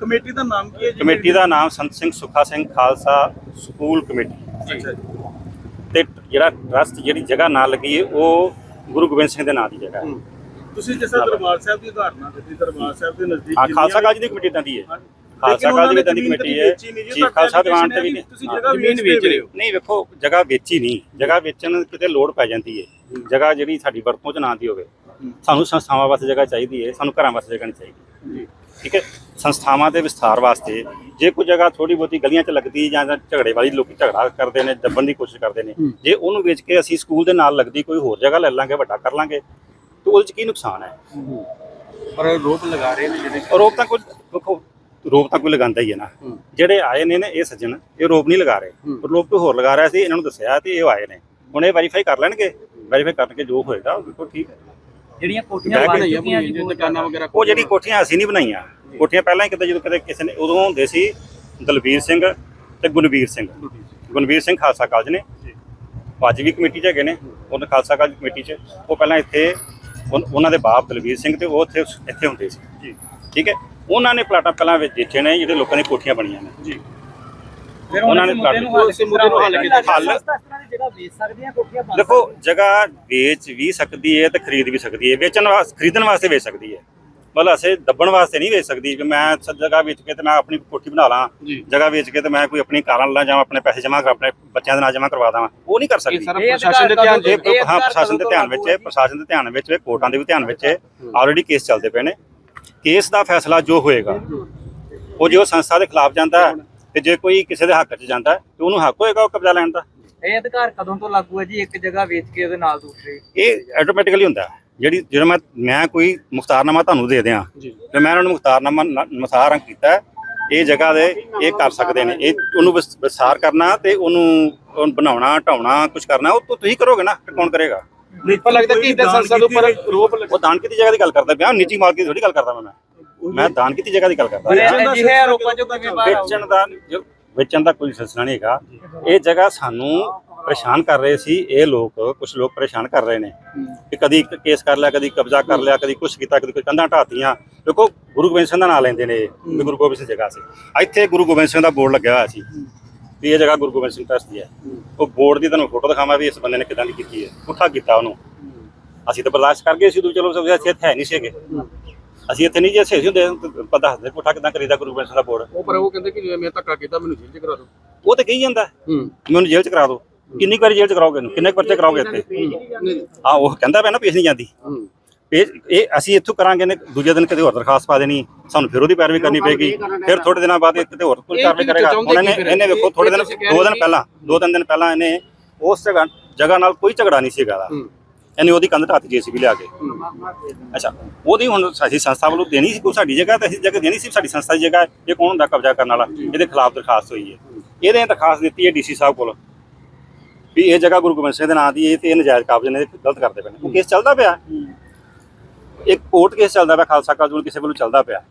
ਕਮੇਟੀ ਦਾ ਨਾਮ ਕੀ ਹੈ ਜੀ? ਕਮੇਟੀ ਦਾ ਨਾਮ ਸੰਤ ਸਿੰਘ ਸੁਖਾ ਸਿੰਘ ਖਾਲਸਾ ਸਕੂਲ ਕਮੇਟੀ। ਅੱਛਾ ਜੀ। ਤੇ ਜਿਹੜਾ ਟਰਸਟ ਜਿਹੜੀ ਜਗ੍ਹਾ ਨਾਲ ਲੱਗੀ ਹੈ ਉਹ ਗੁਰੂ ਗੋਬਿੰਦ ਸਿੰਘ ਦੇ ਨਾਂ ਦੀ ਜਗ੍ਹਾ ਹੈ। ਤੁਸੀਂ ਜਿਸ ਤਰ੍ਹਾਂ ਦਰਬਾਰ ਸਾਹਿਬ ਦੀ ਉਦਾਹਰਣ ਦਿੱਤੀ ਦਰਬਾਰ ਸਾਹਿਬ ਦੇ ਨਜ਼ਦੀਕ ਹਾਂ ਖਾਲਸਾ ਕਾਲਜ ਦੀ ਕਮੇਟੀ ਇਦਾਂ ਦੀ ਹੈ। ਖਾਲਸਾ ਕਾਲਜ ਦੀ ਇਦਾਂ ਦੀ ਨੇ ਕਮੇਟੀ ਤਾਂ ਹੈ। ਨਹੀਂ ਜੀ, ਚੀਫ ਖਾਲਸਾ ਦੀਵਾਨ ਤੇ ਵੀ application ਨੇ ਹੈ ਤੁਸੀਂ। ਜਗ੍ਹਾ ਜ਼ਮੀਨ ਵੇਚ ਰਹੇ ਹੋ। ਨਹੀਂ ਵੇਖੋ ਜਗ੍ਹਾ ਵੇਚੀ ਨਹੀਂ। ਜਗ੍ਹਾ ਵੇਚਣ ਕਿਤੇ ਲੋੜ ਪੈ ਜਾਂਦੀ ਹੈ। ਜਗ੍ਹਾ ਜਿਹੜੀ ਸਾਡੀ ਵਰਤੋਂ ਚ ਨਾ ਦੀ ਹੋਵੇ। ਸਾਨੂੰ ਸੰਸਥਾਵਾਂ ਵਾਸਤੇ ਜਗ੍ਹਾ ਚਾਹੀਦੀ ਹੈ ਸਾਨੂੰ ਘਰਾਂ ਵਾਸਤੇ ਜਗ੍ਹਾ ਨਹੀਂ ਚਾਹੀਦੀ। ਠੀਕ ਹੈ? ਸੰਸਥਾਵਾਂ ਦੇ ਵਿਸਥਾਰ ਵਾਸਤੇ ਜੇ ਕੋਈ ਜਗ੍ਹਾ ਥੋੜੀ ਬਹੁਤੀ ਗਲੀਆਂ 'ਚ ਲੱਗਦੀ ਜਾਂ ਜਾਂ ਝਗੜੇ ਵਾਲੀ ਲੋਕੀ ਝਗੜਾ ਕਰਦੇ ਨੇ ਦੱਬਣ ਦੀ ਕੋਸ਼ਿਸ਼ ਕਰਦੇ ਨੇ ਜੇ ਉਹਨੂੰ ਵੇਚ ਕੇ ਅਸੀਂ ਸਕੂਲ ਦੇ ਨਾਲ ਲੱਗਦੀ ਕੋਈ ਹੋਰ ਜਗ੍ਹਾ ਲੈ ਲਾਂਗੇ ਵੱਡਾ ਕਰ ਲਾਂਗੇ ਤੇ ਉਹਦੇ 'ਚ ਕੀ ਨੁਕਸਾਨ ਹੈ? ਪਰ ਰੋਪ ਲਗਾ ਰਹੇ ਨੇ ਜਿਹੜੇ ਰੋਪ ਤਾਂ ਕੋਈ ਦੇਖੋ ਰੋਪ ਤਾਂ ਕੋਈ ਲਗਾਉਂਦਾ ਹੀ ਹੈ ਨਾ। ਜਿਹੜੇ ਆਏ ਨੇ ਨੇ ਇਹ ਸੱਜਣ ਇਹ ਰੋਪ ਨਹੀਂ ਲਗਾ ਰਹੇ। ਪਰ ਰੋਪ ਕੋਈ ਹੋਰ ਲਗਾ ਰਿਹਾ ਸੀ ਇਹਨਾਂ ਨੂੰ ਦੱਸਿਆ ਤੇ ਇਹ ਆਏ ਨੇ। ਹੁਣ ਇਹ ਵੈਰੀਫਾਈ ਕਰ ਲੈਣਗੇ। ਵੈਰੀਫਾਈ ਕਰਕੇ ਜੋ ਹੋਏਗਾ ਉਹ ਬਿਲਕੁਲ ਠੀਕ ਹੈ। ਜਿਹੜੀਆਂ ਕੋਠੀਆਂ ਬਣ ਚੁੱਕੀਆਂ ਜੀ ਦੁਕਾਨਾਂ ਵਗੈਰਾ ਉਹ ਜਿਹੜੀ ਕੋਠੀਆਂ। ਅਸੀਂ ਨਹੀਂ ਬਣਾਈਆਂ। ਕੋਠੀਆਂ ਪਹਿਲਾਂ ਹੀ ਕਿਤੇ ਜਦੋਂ ਕਿਤੇ ਕਿਸੇ ਨੇ ਉਦੋਂ ਹੁੰਦੇ ਸੀ ਦਲਬੀਰ ਸਿੰਘ ਤੇ ਗੁਣਵੀਰ ਸਿੰਘ। ਗੁਣਵੀਰ ਸਿੰਘ ਖਾਲਸਾ ਕਾਲਜ ਨੇ। ਅੱਜ ਵੀ ਕਮੇਟੀ 'ਚ ਹੈਗੇ ਨੇ ਉਹਨਾਂ ਖਾਲਸਾ ਕਾਲਜ ਕਮੇਟੀ 'ਚ। ਉਹ ਪਹਿਲਾਂ ਇੱਥੇ ਉਹਨਾਂ ਦੇ ਬਾਪ ਦਲਬੀਰ ਸਿੰਘ ਤੇ ਉਹ ਇੱਥੇ ਇੱਥੇ ਹੁੰਦੇ ਸੀ। ਜੀ। ਠੀਕ ਹੈ? ਉਹਨਾਂ ਨੇ ਪਲਾਟਾਂ ਪਹਿਲਾਂ ਵਿੱਚ ਨੇ ਜਿਹੜੇ ਲੋਕਾਂ ਨੇ ਕੋਠੀਆਂ ਬਣੀਆਂ ਨੇ। ਜੀ। ਉਹਨਾਂ ਨੇ ਕਰ- ਹੱਲ ਉਸੇ ਮੁੱਦੇ ਨੂੰ ਹੱਲ ਕੀਤਾ। ਹੱਲ- ਜਿਹੜਾ ਵੇਚ ਸਕਦੇ ਆ ਕੋਠੀਆਂ ਬਣ ਦੇਖੋ ਜਗ੍ਹਾ ਵੇਚ ਵੀ ਸਕਦੀ ਹੈ ਤੇ ਖਰੀਦ ਵੀ ਸਕਦੀ ਹੈ ਵੇਚਣ ਵਾਸਤੇ ਖਰੀਦਣ ਵਾਸਤੇ ਵੇਚ ਸਕਦੀ ਹੈ ਮਤਲਬ ਅਸੀਂ ਦੱਬਣ ਵਾਸਤੇ ਨਹੀਂ ਵੇਚ ਸਕਦੀ ਕਿ ਮੈਂ ਜਗ੍ਹਾ ਵੇਚ ਕੇ ਤੇ ਮੈਂ ਆਪਣੀ ਕੋਠੀ ਬਣਾ ਲਾਂ। ਜਗ੍ਹਾ ਵੇਚ ਕੇ ਤੇ ਮੈਂ ਕੋਈ ਆਪਣੀ ਕਾਰਾਂ ਲਾ ਜਾਂ ਆਪਣੇ ਪੈਸੇ ਜਮ੍ਹਾਂ ਕਰ ਆਪਣੇ ਬੱਚਿਆਂ ਦੇ ਨਾਲ ਜਮ੍ਹਾਂ ਕਰਵਾ ਦਾਂ ਉਹ ਨਹੀਂ ਕਰ ਸਕਦੀ। ਪ੍ਰਸ਼ਾਸਨ ਦੇ ਧਿਆਨ ਦੇ ਹਾਂ ਪ੍ਰਸ਼ਾਸਨ ਦੇ ਧਿਆਨ ਵਿੱਚ ਹੈ ਪ੍ਰਸ਼ਾਸਨ ਦੇ ਧਿਆਨ ਵਿੱਚ ਹੈ ਕੋਰਟਾਂ ਦੇ ਵੀ ਧਿਆਨ ਵਿੱਚ ਹੈ। ਆਲਰੇਡੀ ਕੇਸ ਚੱਲਦੇ ਪਏ ਨੇ। ਕੇਸ ਦਾ ਫੈਸਲਾ ਜੋ ਹੋਏਗਾ ਉਹ ਜੇ ਸੰਸਥਾ ਦੇ ਖਿਲਾਫ ਜਾਂਦਾ ਤੇ ਜੇ ਕੋਈ ਕਿਸੇ ਦੇ ਹੱਕ 'ਚ ਜਾਂਦਾ ਤੇ ਉਹਨੂੰ ਹੱਕ ਹੋਏਗਾ ਉਹ ਕਬਜ਼ਾ ਲੈਣ ਦਾ? ਇਹ ਅਧਿਕਾਰ ਕਦੋਂ ਤੋਂ ਲਾਗੂ ਹੈ ਜੀ? ਇੱਕ ਜਗ੍ਹਾ ਵੇਚ ਕੇ ਉਹਦੇ ਨਾਲ ਦੂਸਰੀ? ਇਹ ਆਟੋਮੈਟਿਕਲੀ ਹੁੰਦਾ। ਜਿਹੜੀ ਜਦੋਂ ਮੈਂ ਮੈਂ ਕੋਈ ਮੁਖਤਾਰਨਾਮਾ ਤੁਹਾਨੂੰ ਦੇ ਦਿਆਂ। ਤੇ ਮੈਂ ਉਹਨਾਂ ਨੂੰ ਮੁਖਤਾਰਨਾਮਾ ਮੁਖਤਾਰਾਂ ਕੀਤਾ ਹੈ, ਇਹ ਜਗ੍ਹਾ ਦੇ ਇਹ ਕਰ ਸਕਦੇ ਨੇ। ਇਹ ਉਹਨੂੰ ਵਿਸ- ਵਿਸਥਾਰ ਕਰਨਾ ਤੇ ਉਹਨੂੰ ਬਣਾਉਣਾ ਢਾਉਣਾ ਕੁਝ ਕਰਨਾ ਉਹ ਤਾਂ ਤੁਸੀਂ ਕਰੋਗੇ ਨਾ ਕੌਣ ਕਰੇਗਾ? ਨਹੀਂ ਪਰ ਲੱਗਦਾ ਕਿ ਇਦਾਂ ਸੰਸਦ ਉੱਪਰ ਰੋਪ ਲੱਗਾ ਉਹ ਦਾਨ ਕੀਤੀ ਜਗ੍ਹਾ ਦੀ ਗੱਲ ਕਰਦਾ ਪਿਆ ਨਿੱਜੀ ਮਾਲਕੀ ਦੀ ਥੋੜੀ ਗੱਲ ਕਰਦਾ ਮੈਂ। ਮੈਂ ਦਾਨ ਕੀਤੀ ਜਗ੍ਹਾ ਦੀ ਗੱਲ ਕਰਦਾ। ਇਹ ਅਜਿਹੇ ਆਰੋਪਾਂ ਚੋਂ ਕਿਵੇਂ ਬਾਹਰ? ਵੇਚਣ ਦਾ ਜੋ- ਵੇਚਣ ਦਾ ਕੋਈ ਸਿਲਸਿਲਾ ਨਹੀਂ ਹੈਗਾ। ਇਹ ਜਗ੍ਹਾ ਸਾਨੂੰ ਪਰੇਸ਼ਾਨ ਕਰ ਰਹੇ ਸੀ। ਇਹ ਲੋਕ ਕੁਝ ਲੋਕ ਪਰੇਸ਼ਾਨ ਕਰ ਰਹੇ ਨੇ। ਕਿ ਕਦੀ ਇੱਕ ਕੇਸ ਕਰ ਲਿਆ ਕਦੀ ਕਬਜ਼ਾ ਕਰ ਲਿਆ ਕਦੀ ਕੁਛ ਕੀਤਾ ਕਦੀ ਕੋਈ ਕੰਧਾਂ ਢਾਤੀਆਂ ਦੇਖੋ ਗੁਰੂ ਗੋਬਿੰਦ ਸਿੰਘ ਦਾ ਨਾਂ ਲੈਂਦੇ ਨੇ ਵੀ ਗੁਰੂ ਗੋਬਿੰਦ ਸਿੰਘ ਜਗ੍ਹਾ ਸੀ। ਇੱਥੇ ਗੁਰੂ ਗੋਬਿੰਦ ਸਿੰਘ ਦਾ ਬੋਰਡ ਲੱਗਿਆ ਹੋਇਆ ਸੀ। ਵੀ ਇਹ ਜਗ੍ਹਾ ਗੁਰੂ ਗੋਬਿੰਦ ਸਿੰਘ ਟਰਸਟ ਦੀ ਹੈ। ਉਹ ਬੋਰਡ ਦੀ ਤੁਹਾਨੂੰ ਫੋਟੋ ਦਿਖਾਵਾਂ ਵੀ ਇਸ ਬੰਦੇ ਨੇ ਕਿਦਾਂ ਦੀ ਕੀਤੀ ਹੈ। ਪੁੱਠਾ ਕੀਤਾ ਉਹਨੂੰ। ਅਸੀਂ ਤਾਂ ਬਰਦਾਸ਼ਤ ਕਰ ਗਏ ਸੀ। ਉਦੋਂ ਚਲੋ ਸਭ ਇੱਥੇ ਹੈ ਨਹੀਂ ਸੀਗੇ। ਅਸੀਂ ਇੱਥੇ ਨਹੀਂ ਜੇ ਸਹੀ ਹੁੰਦੇ ਪਤਾ ਦੱਸਦੇ ਕੋਠਾ ਕਿਦਾਂ ਕਰੀਦਾ ਗੁਰੂ ਗ੍ਰੰਥ ਸਾਹਿਬ ਦਾ ਬੋਰਡ। ਉਹ ਪਰ ਉਹ ਕਹਿੰਦੇ ਕਿ ਜਿਵੇਂ ਮੈਂ ਧੱਕਾ ਕੀਤਾ ਮੈਨੂੰ ਜੇਲ੍ਹ ਚ ਕਰਾ ਦਿਓ। ਉਹ ਤੇ ਕਹੀ ਜਾਂਦਾ। ਹੂੰ। ਮੈਨੂੰ ਜੇਲ੍ਹ ਚ ਕਰਾ ਦਿਓ। ਕਿੰਨੀ ਵਾਰੀ ਜੇਲ੍ਹ ਚ ਕਰਾਓਗੇ ਇਹਨੂੰ? ਕਿੰਨੇ ਪਰਚੇ ਕਰਾਓਗੇ ਇੱਥੇ? ਆ? ਉਹ ਕਹਿੰਦਾ ਪਿਆ ਨਾ ਪੇਸ਼ ਨਹੀਂ ਜਾਂਦੀ। ਹੂੰ। ਇਹ ਇਹ ਅਸੀਂ ਇੱਥੋਂ ਕਰਾਂਗੇ ਨੇ ਦੂਜੇ ਦਿਨ ਕਿਤੇ ਹੋਰ ਦਰਖਾਸਤ ਪਾ ਦੇਣੀ ਸਾਨੂੰ ਫਿਰ ਉਹਦੀ ਪੈਰਵੀ ਕਰਨੀ ਪਏਗੀ। ਫਿਰ ਥੋੜੇ ਦਿਨਾਂ ਬਾਅਦ ਕਿਤੇ ਹੋਰ ਕੋਈ ਕਾਰਵਾਈ ਕਰੇਗਾ। ਚਾਹੁੰਦੇ ਹੁਣ ਇਹਨੇ ਵੇਖੋ ਥੋੜੇ ਦਿਨ ਦੋ ਦਿਨ ਪਹਿਲਾਂ ਦੋ ਤਿੰਨ ਦਿਨ ਪਹਿਲਾਂ ਇਹਨੇ ਉਸ ਜਗ੍ਹਾ ਨਾਲ ਕੋਈ ਝਗੜਾ ਨਹੀਂ ਸੀ ਹੈਗਾ ਦਾ ਇਹਨੇ ਉਹਦੀ ਕੰਧ ਢਾਤੀ ਜੀਸੀਬੀ ਲਿਆ ਕੇ। ਅੱਛਾ ਉਹਦੀ ਹੁਣ ਸਾਡੀ ਸੰਸਥਾ ਵੱਲੋਂ ਦੇਣੀ ਸੀ ਕੋਈ ਸਾਡੀ ਜਗ੍ਹਾ? ਤੇ ਅਸੀਂ ਜਗ੍ਹਾ ਦੇਣੀ ਸੀ ਸਾਡੀ ਸੰਸਥਾ ਦੀ ਜਗ੍ਹਾ ਹੈ। ਇਹ ਕੌਣ ਹੁੰਦਾ ਕਬਜ਼ਾ ਕਰਨ ਵਾਲਾ? ਇਹਦੇ ਖਿਲਾਫ ਦਰਖਾਸਤ ਹੋਈ ਹੈ। ਇਹਦੇ ਦਰਖਾਸਤ ਦਿੱਤੀ ਹੈ ਡੀਸੀ ਸਾਹਿਬ ਕੋਲ ਵੀ ਇਹ ਜਗ੍ਹਾ ਗੁਰੂ ਗੋਬਿੰਦ ਸਿੰਘ ਦੇ ਨਾਂ ਦੀ ਇਹ ਤੇ ਇਹ ਨਜਾਇਜ਼ ਕਬਜ਼ੇ ਨੇ ਇਹ ਗਲਤ ਕਰਦੇ ਪਏ ਨੇ। ਉਹ ਕੇਸ ਚੱਲਦਾ ਪਿਆ। ਇੱਕ ਕੋਰਟ ਕੇਸ ਚੱਲਦਾ ਪਿਆ ਖਾਲਸਾ ਕਾਲਜ ਵੱਲੋਂ ਕਿਸੇ ਵੱਲੋਂ ਚੱਲਦਾ ਪਿਆ।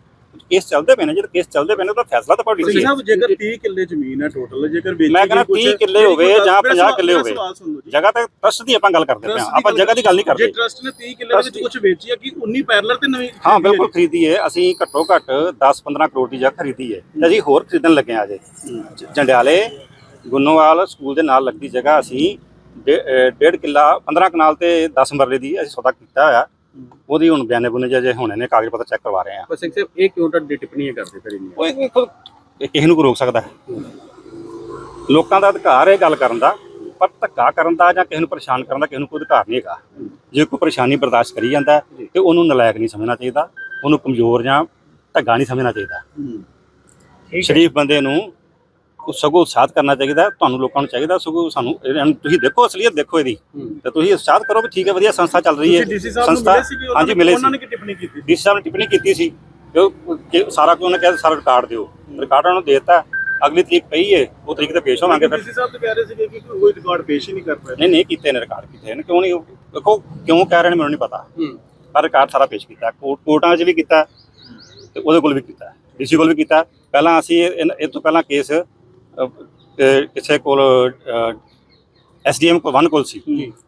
ਕੇਸ ਚੱਲਦੇ ਪਏ ਨੇ ਜਦੋਂ ਕੇਸ ਚੱਲਦੇ ਪਏ ਨੇ ਉਹਦਾ ਫੈਸਲਾ ਤਾਂ ਪਾਰਟੀ ਸਿੰਘ ਸੀ ਸਾਹਿਬ ਜੇਕਰ 30 ਕਿੱਲੇ ਜ਼ਮੀਨ ਹੈ ਟੋਟਲ ਜੇਕਰ ਵੇਚੀ ਮੈਂ ਕਹਿੰਦਾ ਗਈ ਕੁਛ- 30 ਕਿੱਲੇ ਹੋਵੇ ਜਾਂ ਮੇਰਾ 50 ਸਵਾਲ- ਕਿੱਲੇ ਹੋਵੇ। ਜੀ। ਜਗ੍ਹਾ ਤੇ ਟਰਸਟ ਦੀ ਆਪਾਂ ਗੱਲ ਕਰਦੇ ਹਾਂ। ਆਪਾਂ ਜਗ੍ਹਾ ਦੀ ਗੱਲ ਨਹੀਂ ਜੇ ਕਰਦੇ ਟਰਸਟ ਨੇ 30 ਕਿੱਲੇ ਵਿੱਚ ਕੁਝ ਵੇਚੀ ਹੈ ਕਿ 19 ਪੈਰਲਰ ਤੇ ਨਵੀਂ ਹਾਂ ਬਿਲਕੁਲ ਖਰੀਦੀ ਹੈ। ਅਸੀਂ ਘੱਟੋ ਘੱਟ 10-15 ਕਰੋੜ ਦੀ ਜਗ੍ਹਾ ਖਰੀਦੀ ਹੈ। ਤੇ ਅਸੀਂ ਹੋਰ ਖਰੀਦਣ ਲੱਗੇ ਅਜੇ। ਜ- ਜੰਡਿਆਲੇ ਗੁੰਨੋਵਾਲ ਸਕੂਲ ਦੇ ਨਾਲ ਲੱਗਦੀ ਜਗ੍ਹਾ ਅਸੀਂ ਡੇਢ ਕਿੱਲਾ 15 ਕਨਾਲ ਤੇ 10 ਮਰਲੇ ਦੀ ਅਸੀਂ ਸੌਦਾ ਕੀਤਾ ਹੋਇਆ। ਉਹਦੀ ਹੁਣ ਬਿਆਨੇ ਬੁਨੇ ਜੇ ਹੋਣੇ ਨੇ ਕਾਗਜ਼ ਪੱਤਰ ਚੈੱਕ ਕਰਵਾ ਰਹੇ ਆ। ਪਰ ਸਿੰਘ ਸਾਹਿਬ ਇਹ ਕਿਉਂ ਤੁਹਾਡੀ ਟਿੱਪਣੀਆਂ ਕਰਦੇ ਫਿਰ ਇੰਨੀਆਂ ਉਹ ਇੱਕ ਇਹ ਕਿਸੇ ਨੂੰ ਕੋਈ ਰੋਕ ਸਕਦਾ ਹੈ? ਲੋਕਾਂ ਦਾ ਅਧਿਕਾਰ ਹੈ ਗੱਲ ਕਰਨ ਦਾ ਪਰ ਧੱਕਾ ਕਰਨ ਦਾ ਜਾਂ ਕਿਸੇ ਨੂੰ ਪਰੇਸ਼ਾਨ ਕਰਨ ਦਾ ਕਿਸੇ ਨੂੰ ਕੋਈ ਅਧਿਕਾਰ ਨਹੀਂ ਹੈਗਾ। ਜੇ ਕੋਈ ਪਰੇਸ਼ਾਨੀ ਬਰਦਾਸ਼ਤ ਕਰੀ ਜਾਂਦਾ ਹੈ, ਤੇ ਉਹਨੂੰ ਨਲਾਇਕ ਨਹੀਂ ਸਮਝਣਾ ਚਾਹੀਦਾ ਉਹਨੂੰ ਕਮਜ਼ੋਰ ਜਾਂ ਢੱਗਾ ਨਹੀਂ ਸਮਝਣਾ ਚਾਹੀਦਾ। ਸ਼ਰੀਫ ਬੰਦੇ ਨੂੰ ਸਗੋਂ ਉਤਸ਼ਾਹਤ ਕਰਨਾ ਚਾਹੀਦਾ ਤੁਹਾਨੂੰ ਲੋਕਾਂ ਨੂੰ ਚਾਹੀਦਾ ਸਗੋਂ ਸਾਨੂੰ ਇਹਨਾਂ ਨੂੰ ਤੁਸੀਂ ਦੇਖੋ ਅਸਲੀਅਤ ਦੇਖੋ ਇਹਦੀ। ਤੇ ਤੁਸੀਂ ਉਤਸ਼ਾਹਤ ਕਰੋ ਵੀ ਠੀਕ ਹੈ ਵਧੀਆ ਸੰਸਥਾ ਚੱਲ ਰਹੀ ਹੈ। ਤੁਸੀਂ ਡੀਸੀ ਸਾਹਿਬ ਨੂੰ ਮਿਲੇ ਸੀ ਕਿ ਹਾਂਜੀ ਮਿਲੇ ਉਹਨਾਂ ਸੀ। ਨੇ ਕੀ ਟਿੱਪਣੀ ਕੀਤੀ? ਡੀਸੀ ਸਾਹਿਬ ਨੇ ਟਿੱਪਣੀ ਕੀਤੀ ਸੀ। ਕਿ ਸਾਰਾ ਕੁਝ ਉਹਨੇ ਕਿਹਾ ਸਾਰਾ ਰਿਕਾਰਡ ਦਿਓ। ਰਿਕਾਰਡ ਉਹਨੂੰ ਦੇਤਾ। ਅਗਲੀ ਤਰੀਕ ਪਈ ਹੈ ਉਹ ਤਰੀਕ ਤੇ ਪੇਸ਼ ਹੋਵਾਂਗੇ ਫਿਰ। ਡੀਸੀ ਸਾਹਿਬ ਤੇ ਕਹਿ ਰਹੇ ਸੀਗੇ ਕਿ ਕੋਈ ਰਿਕਾਰਡ ਪੇਸ਼ ਹੀ ਨਹੀਂ ਕਰ ਪਾਏ ਨਹੀਂ ਨਹੀਂ ਕੀਤੇ ਨੇ ਰਿਕਾਰਡ ਕੀਤੇ ਨੇ। ਕਿਉਂ ਨਹੀਂ ਦੇਖੋ ਕਿਉਂ ਕਹਿ ਰਹੇ ਨੇ ਮੈਨੂੰ ਨਹੀਂ ਪਤਾ। ਪਰ ਰਿਕਾਰਡ ਸਾਰਾ ਪੇਸ਼ ਕੀਤਾ। ਕੋਰਟ 'ਚ ਵੀ ਕੀਤਾ ਤੇ ਉਹਦੇ ਕੋਲ ਵੀ ਕੀਤਾ। ਡੀਸੀ ਕੋਲ ਵੀ ਕੀਤਾ। ਪਹਿਲਾਂ ਅਸੀਂ ਇਹ ਤੋਂ ਪਹਿਲਾਂ ਕੇਸ ਕਿਸੇ ਕੋਲ ਐਸਡੀਐਮ ਕੋਲ ਵਨ ਕੋਲ ਸੀ।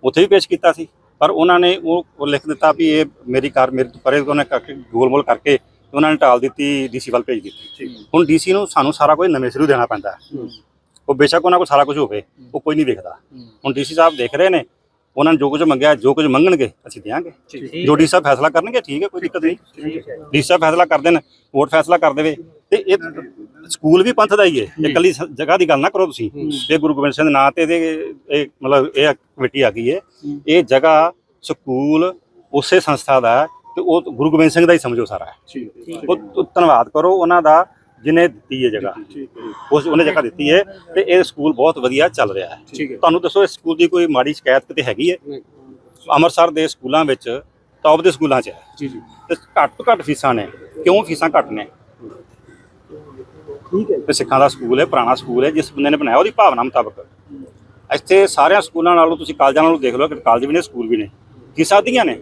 ਉੱਥੇ ਵੀ ਪੇਸ਼ ਕੀਤਾ ਸੀ। ਪਰ ਉਹਨਾਂ ਨੇ ਉਹ ਲਿਖ ਦਿੱਤਾ ਵੀ ਇਹ ਮੇਰੀ ਕਾਰ ਮੇਰੇ ਤੋਂ ਪਰੇ ਉਹਨੇ ਕਰਕੇ ਗੋਲਮੋਲ ਕਰਕੇ ਉਹਨਾਂ ਨੇ ਟਾਲ ਦਿੱਤੀ ਡੀਸੀ ਵੱਲ ਭੇਜ ਦਿੱਤੀ। ਹੁਣ ਡੀਸੀ ਨੂੰ ਸਾਨੂੰ ਸਾਰਾ ਕੁਝ ਨਵੇਂ ਸਿਰੋਂ ਦੇਣਾ ਪੈਂਦਾ ਹੈ। ਉਹ ਬੇਸ਼ੱਕ ਉਹਨਾਂ ਕੋਲ ਸਾਰਾ ਕੁਝ ਹੋਵੇ ਉਹ ਕੋਈ ਨਹੀਂ ਵੇਖਦਾ ਹੁਣ ਡੀਸੀ ਸਾਹਿਬ ਦੇਖ ਰਹੇ ਨੇ ਉਹਨਾਂ ਨੇ ਜੋ ਕੁਝ ਮੰਗਿਆ ਜੋ ਕੁਝ ਮੰਗਣਗੇ ਅਸੀਂ ਦੇਵਾਂਗੇ। ਜੋ ਡੀ ਸਾਹਿਬ ਫੈਸਲਾ ਕਰਨਗੇ ਠੀਕ ਹੈ ਕੋਈ ਦਿੱਕਤ ਨਹੀਂ। ਡੀ ਸਾਹਿਬ ਫੈਸਲਾ ਕਰ ਦੇਣ ਕੋਰਟ ਫੈਸਲਾ ਕਰ ਦੇਵੇ। ਤੇ ਇਹ ਸਕੂਲ ਵੀ ਪੰਥ ਦਾ ਹੀ ਹੈ। ਇਹ ਇਕੱਲੀ ਸ- ਜਗ੍ਹਾ ਦੀ ਗੱਲ ਨਾ ਕਰੋ ਤੁਸੀਂ। ਇਹ ਗੁਰੂ ਗੋਬਿੰਦ ਸਿੰਘ ਦੇ ਨਾਂ ਤੇ ਇਹਦੇ ਇਹ ਮਤਲਬ ਇਹ ਕਮੇਟੀ ਆ ਗਈ ਹੈ। ਇਹ ਜਗ੍ਹਾ ਸਕੂਲ ਉਸੇ ਸੰਸਥਾ ਦਾ ਤੇ ਉਹ ਗੁਰੂ ਗੋਬਿੰਦ ਸਿੰਘ ਦਾ ਹੀ ਸਮਝੋ ਸਾਰਾ ਉਹ ਉਹ ਧੰਨਵਾਦ ਕਰੋ ਉਹਨਾਂ ਦਾ ਜਿਨੇ ਦਿੱਤੀ ਹੈ ਜਗ੍ਹਾ ਉਸ ਉਹਨੇ ਜਗ੍ਹਾ ਦਿੱਤੀ ਹੈ ਤੇ ਇਹ ਸਕੂਲ ਬਹੁਤ ਵਧੀਆ ਚੱਲ ਰਿਹਾ ਹੈ। ਤੁਹਾਨੂੰ ਦੱਸੋ ਇਸ ਸਕੂਲ ਦੀ ਕੋਈ ਮਾੜੀ ਸ਼ਿਕਾਇਤ ਕਿਤੇ ਹੈਗੀ ਹੈ? ਅੰਮ੍ਰਿਤਸਰ ਦੇ ਸਕੂਲਾਂ ਵਿੱਚ ਟੌਪ ਦੇ ਸਕੂਲਾਂ 'ਚ ਹੈ। ਜੀ ਜੀ। ਤੇ ਘੱਟ ਤੋਂ ਘੱਟ ਫੀਸਾਂ ਨੇ। ਕਿਉਂ ਫੀਸਾਂ ਘੱਟ ਨੇ? ਠੀਕ ਹੈ ਤੇ ਸਿੱਖਾਂ ਦਾ ਸਕੂਲ ਹੈ, ਪੁਰਾਣਾ ਸਕੂਲ ਹੈ, ਜਿਸ ਬੰਦੇ ਨੇ ਬਣਾਇਆ ਉਹਦੀ ਭਾਵਨਾ ਮੁਤਾਬਕ। ਇੱਥੇ ਸਾਰਿਆਂ ਸਕੂਲਾਂ ਨਾਲੋਂ, ਤੁਸੀਂ ਕਾਲਜਾਂ ਨਾਲੋਂ ਦੇਖ ਲਓ ਕਿ ਕਾਲਜ ਵੀ ਨੇ, ਸਕੂਲ ਵੀ ਨੇ ਫੀਸਾਂ ਦੀਆਂ ਨੇ।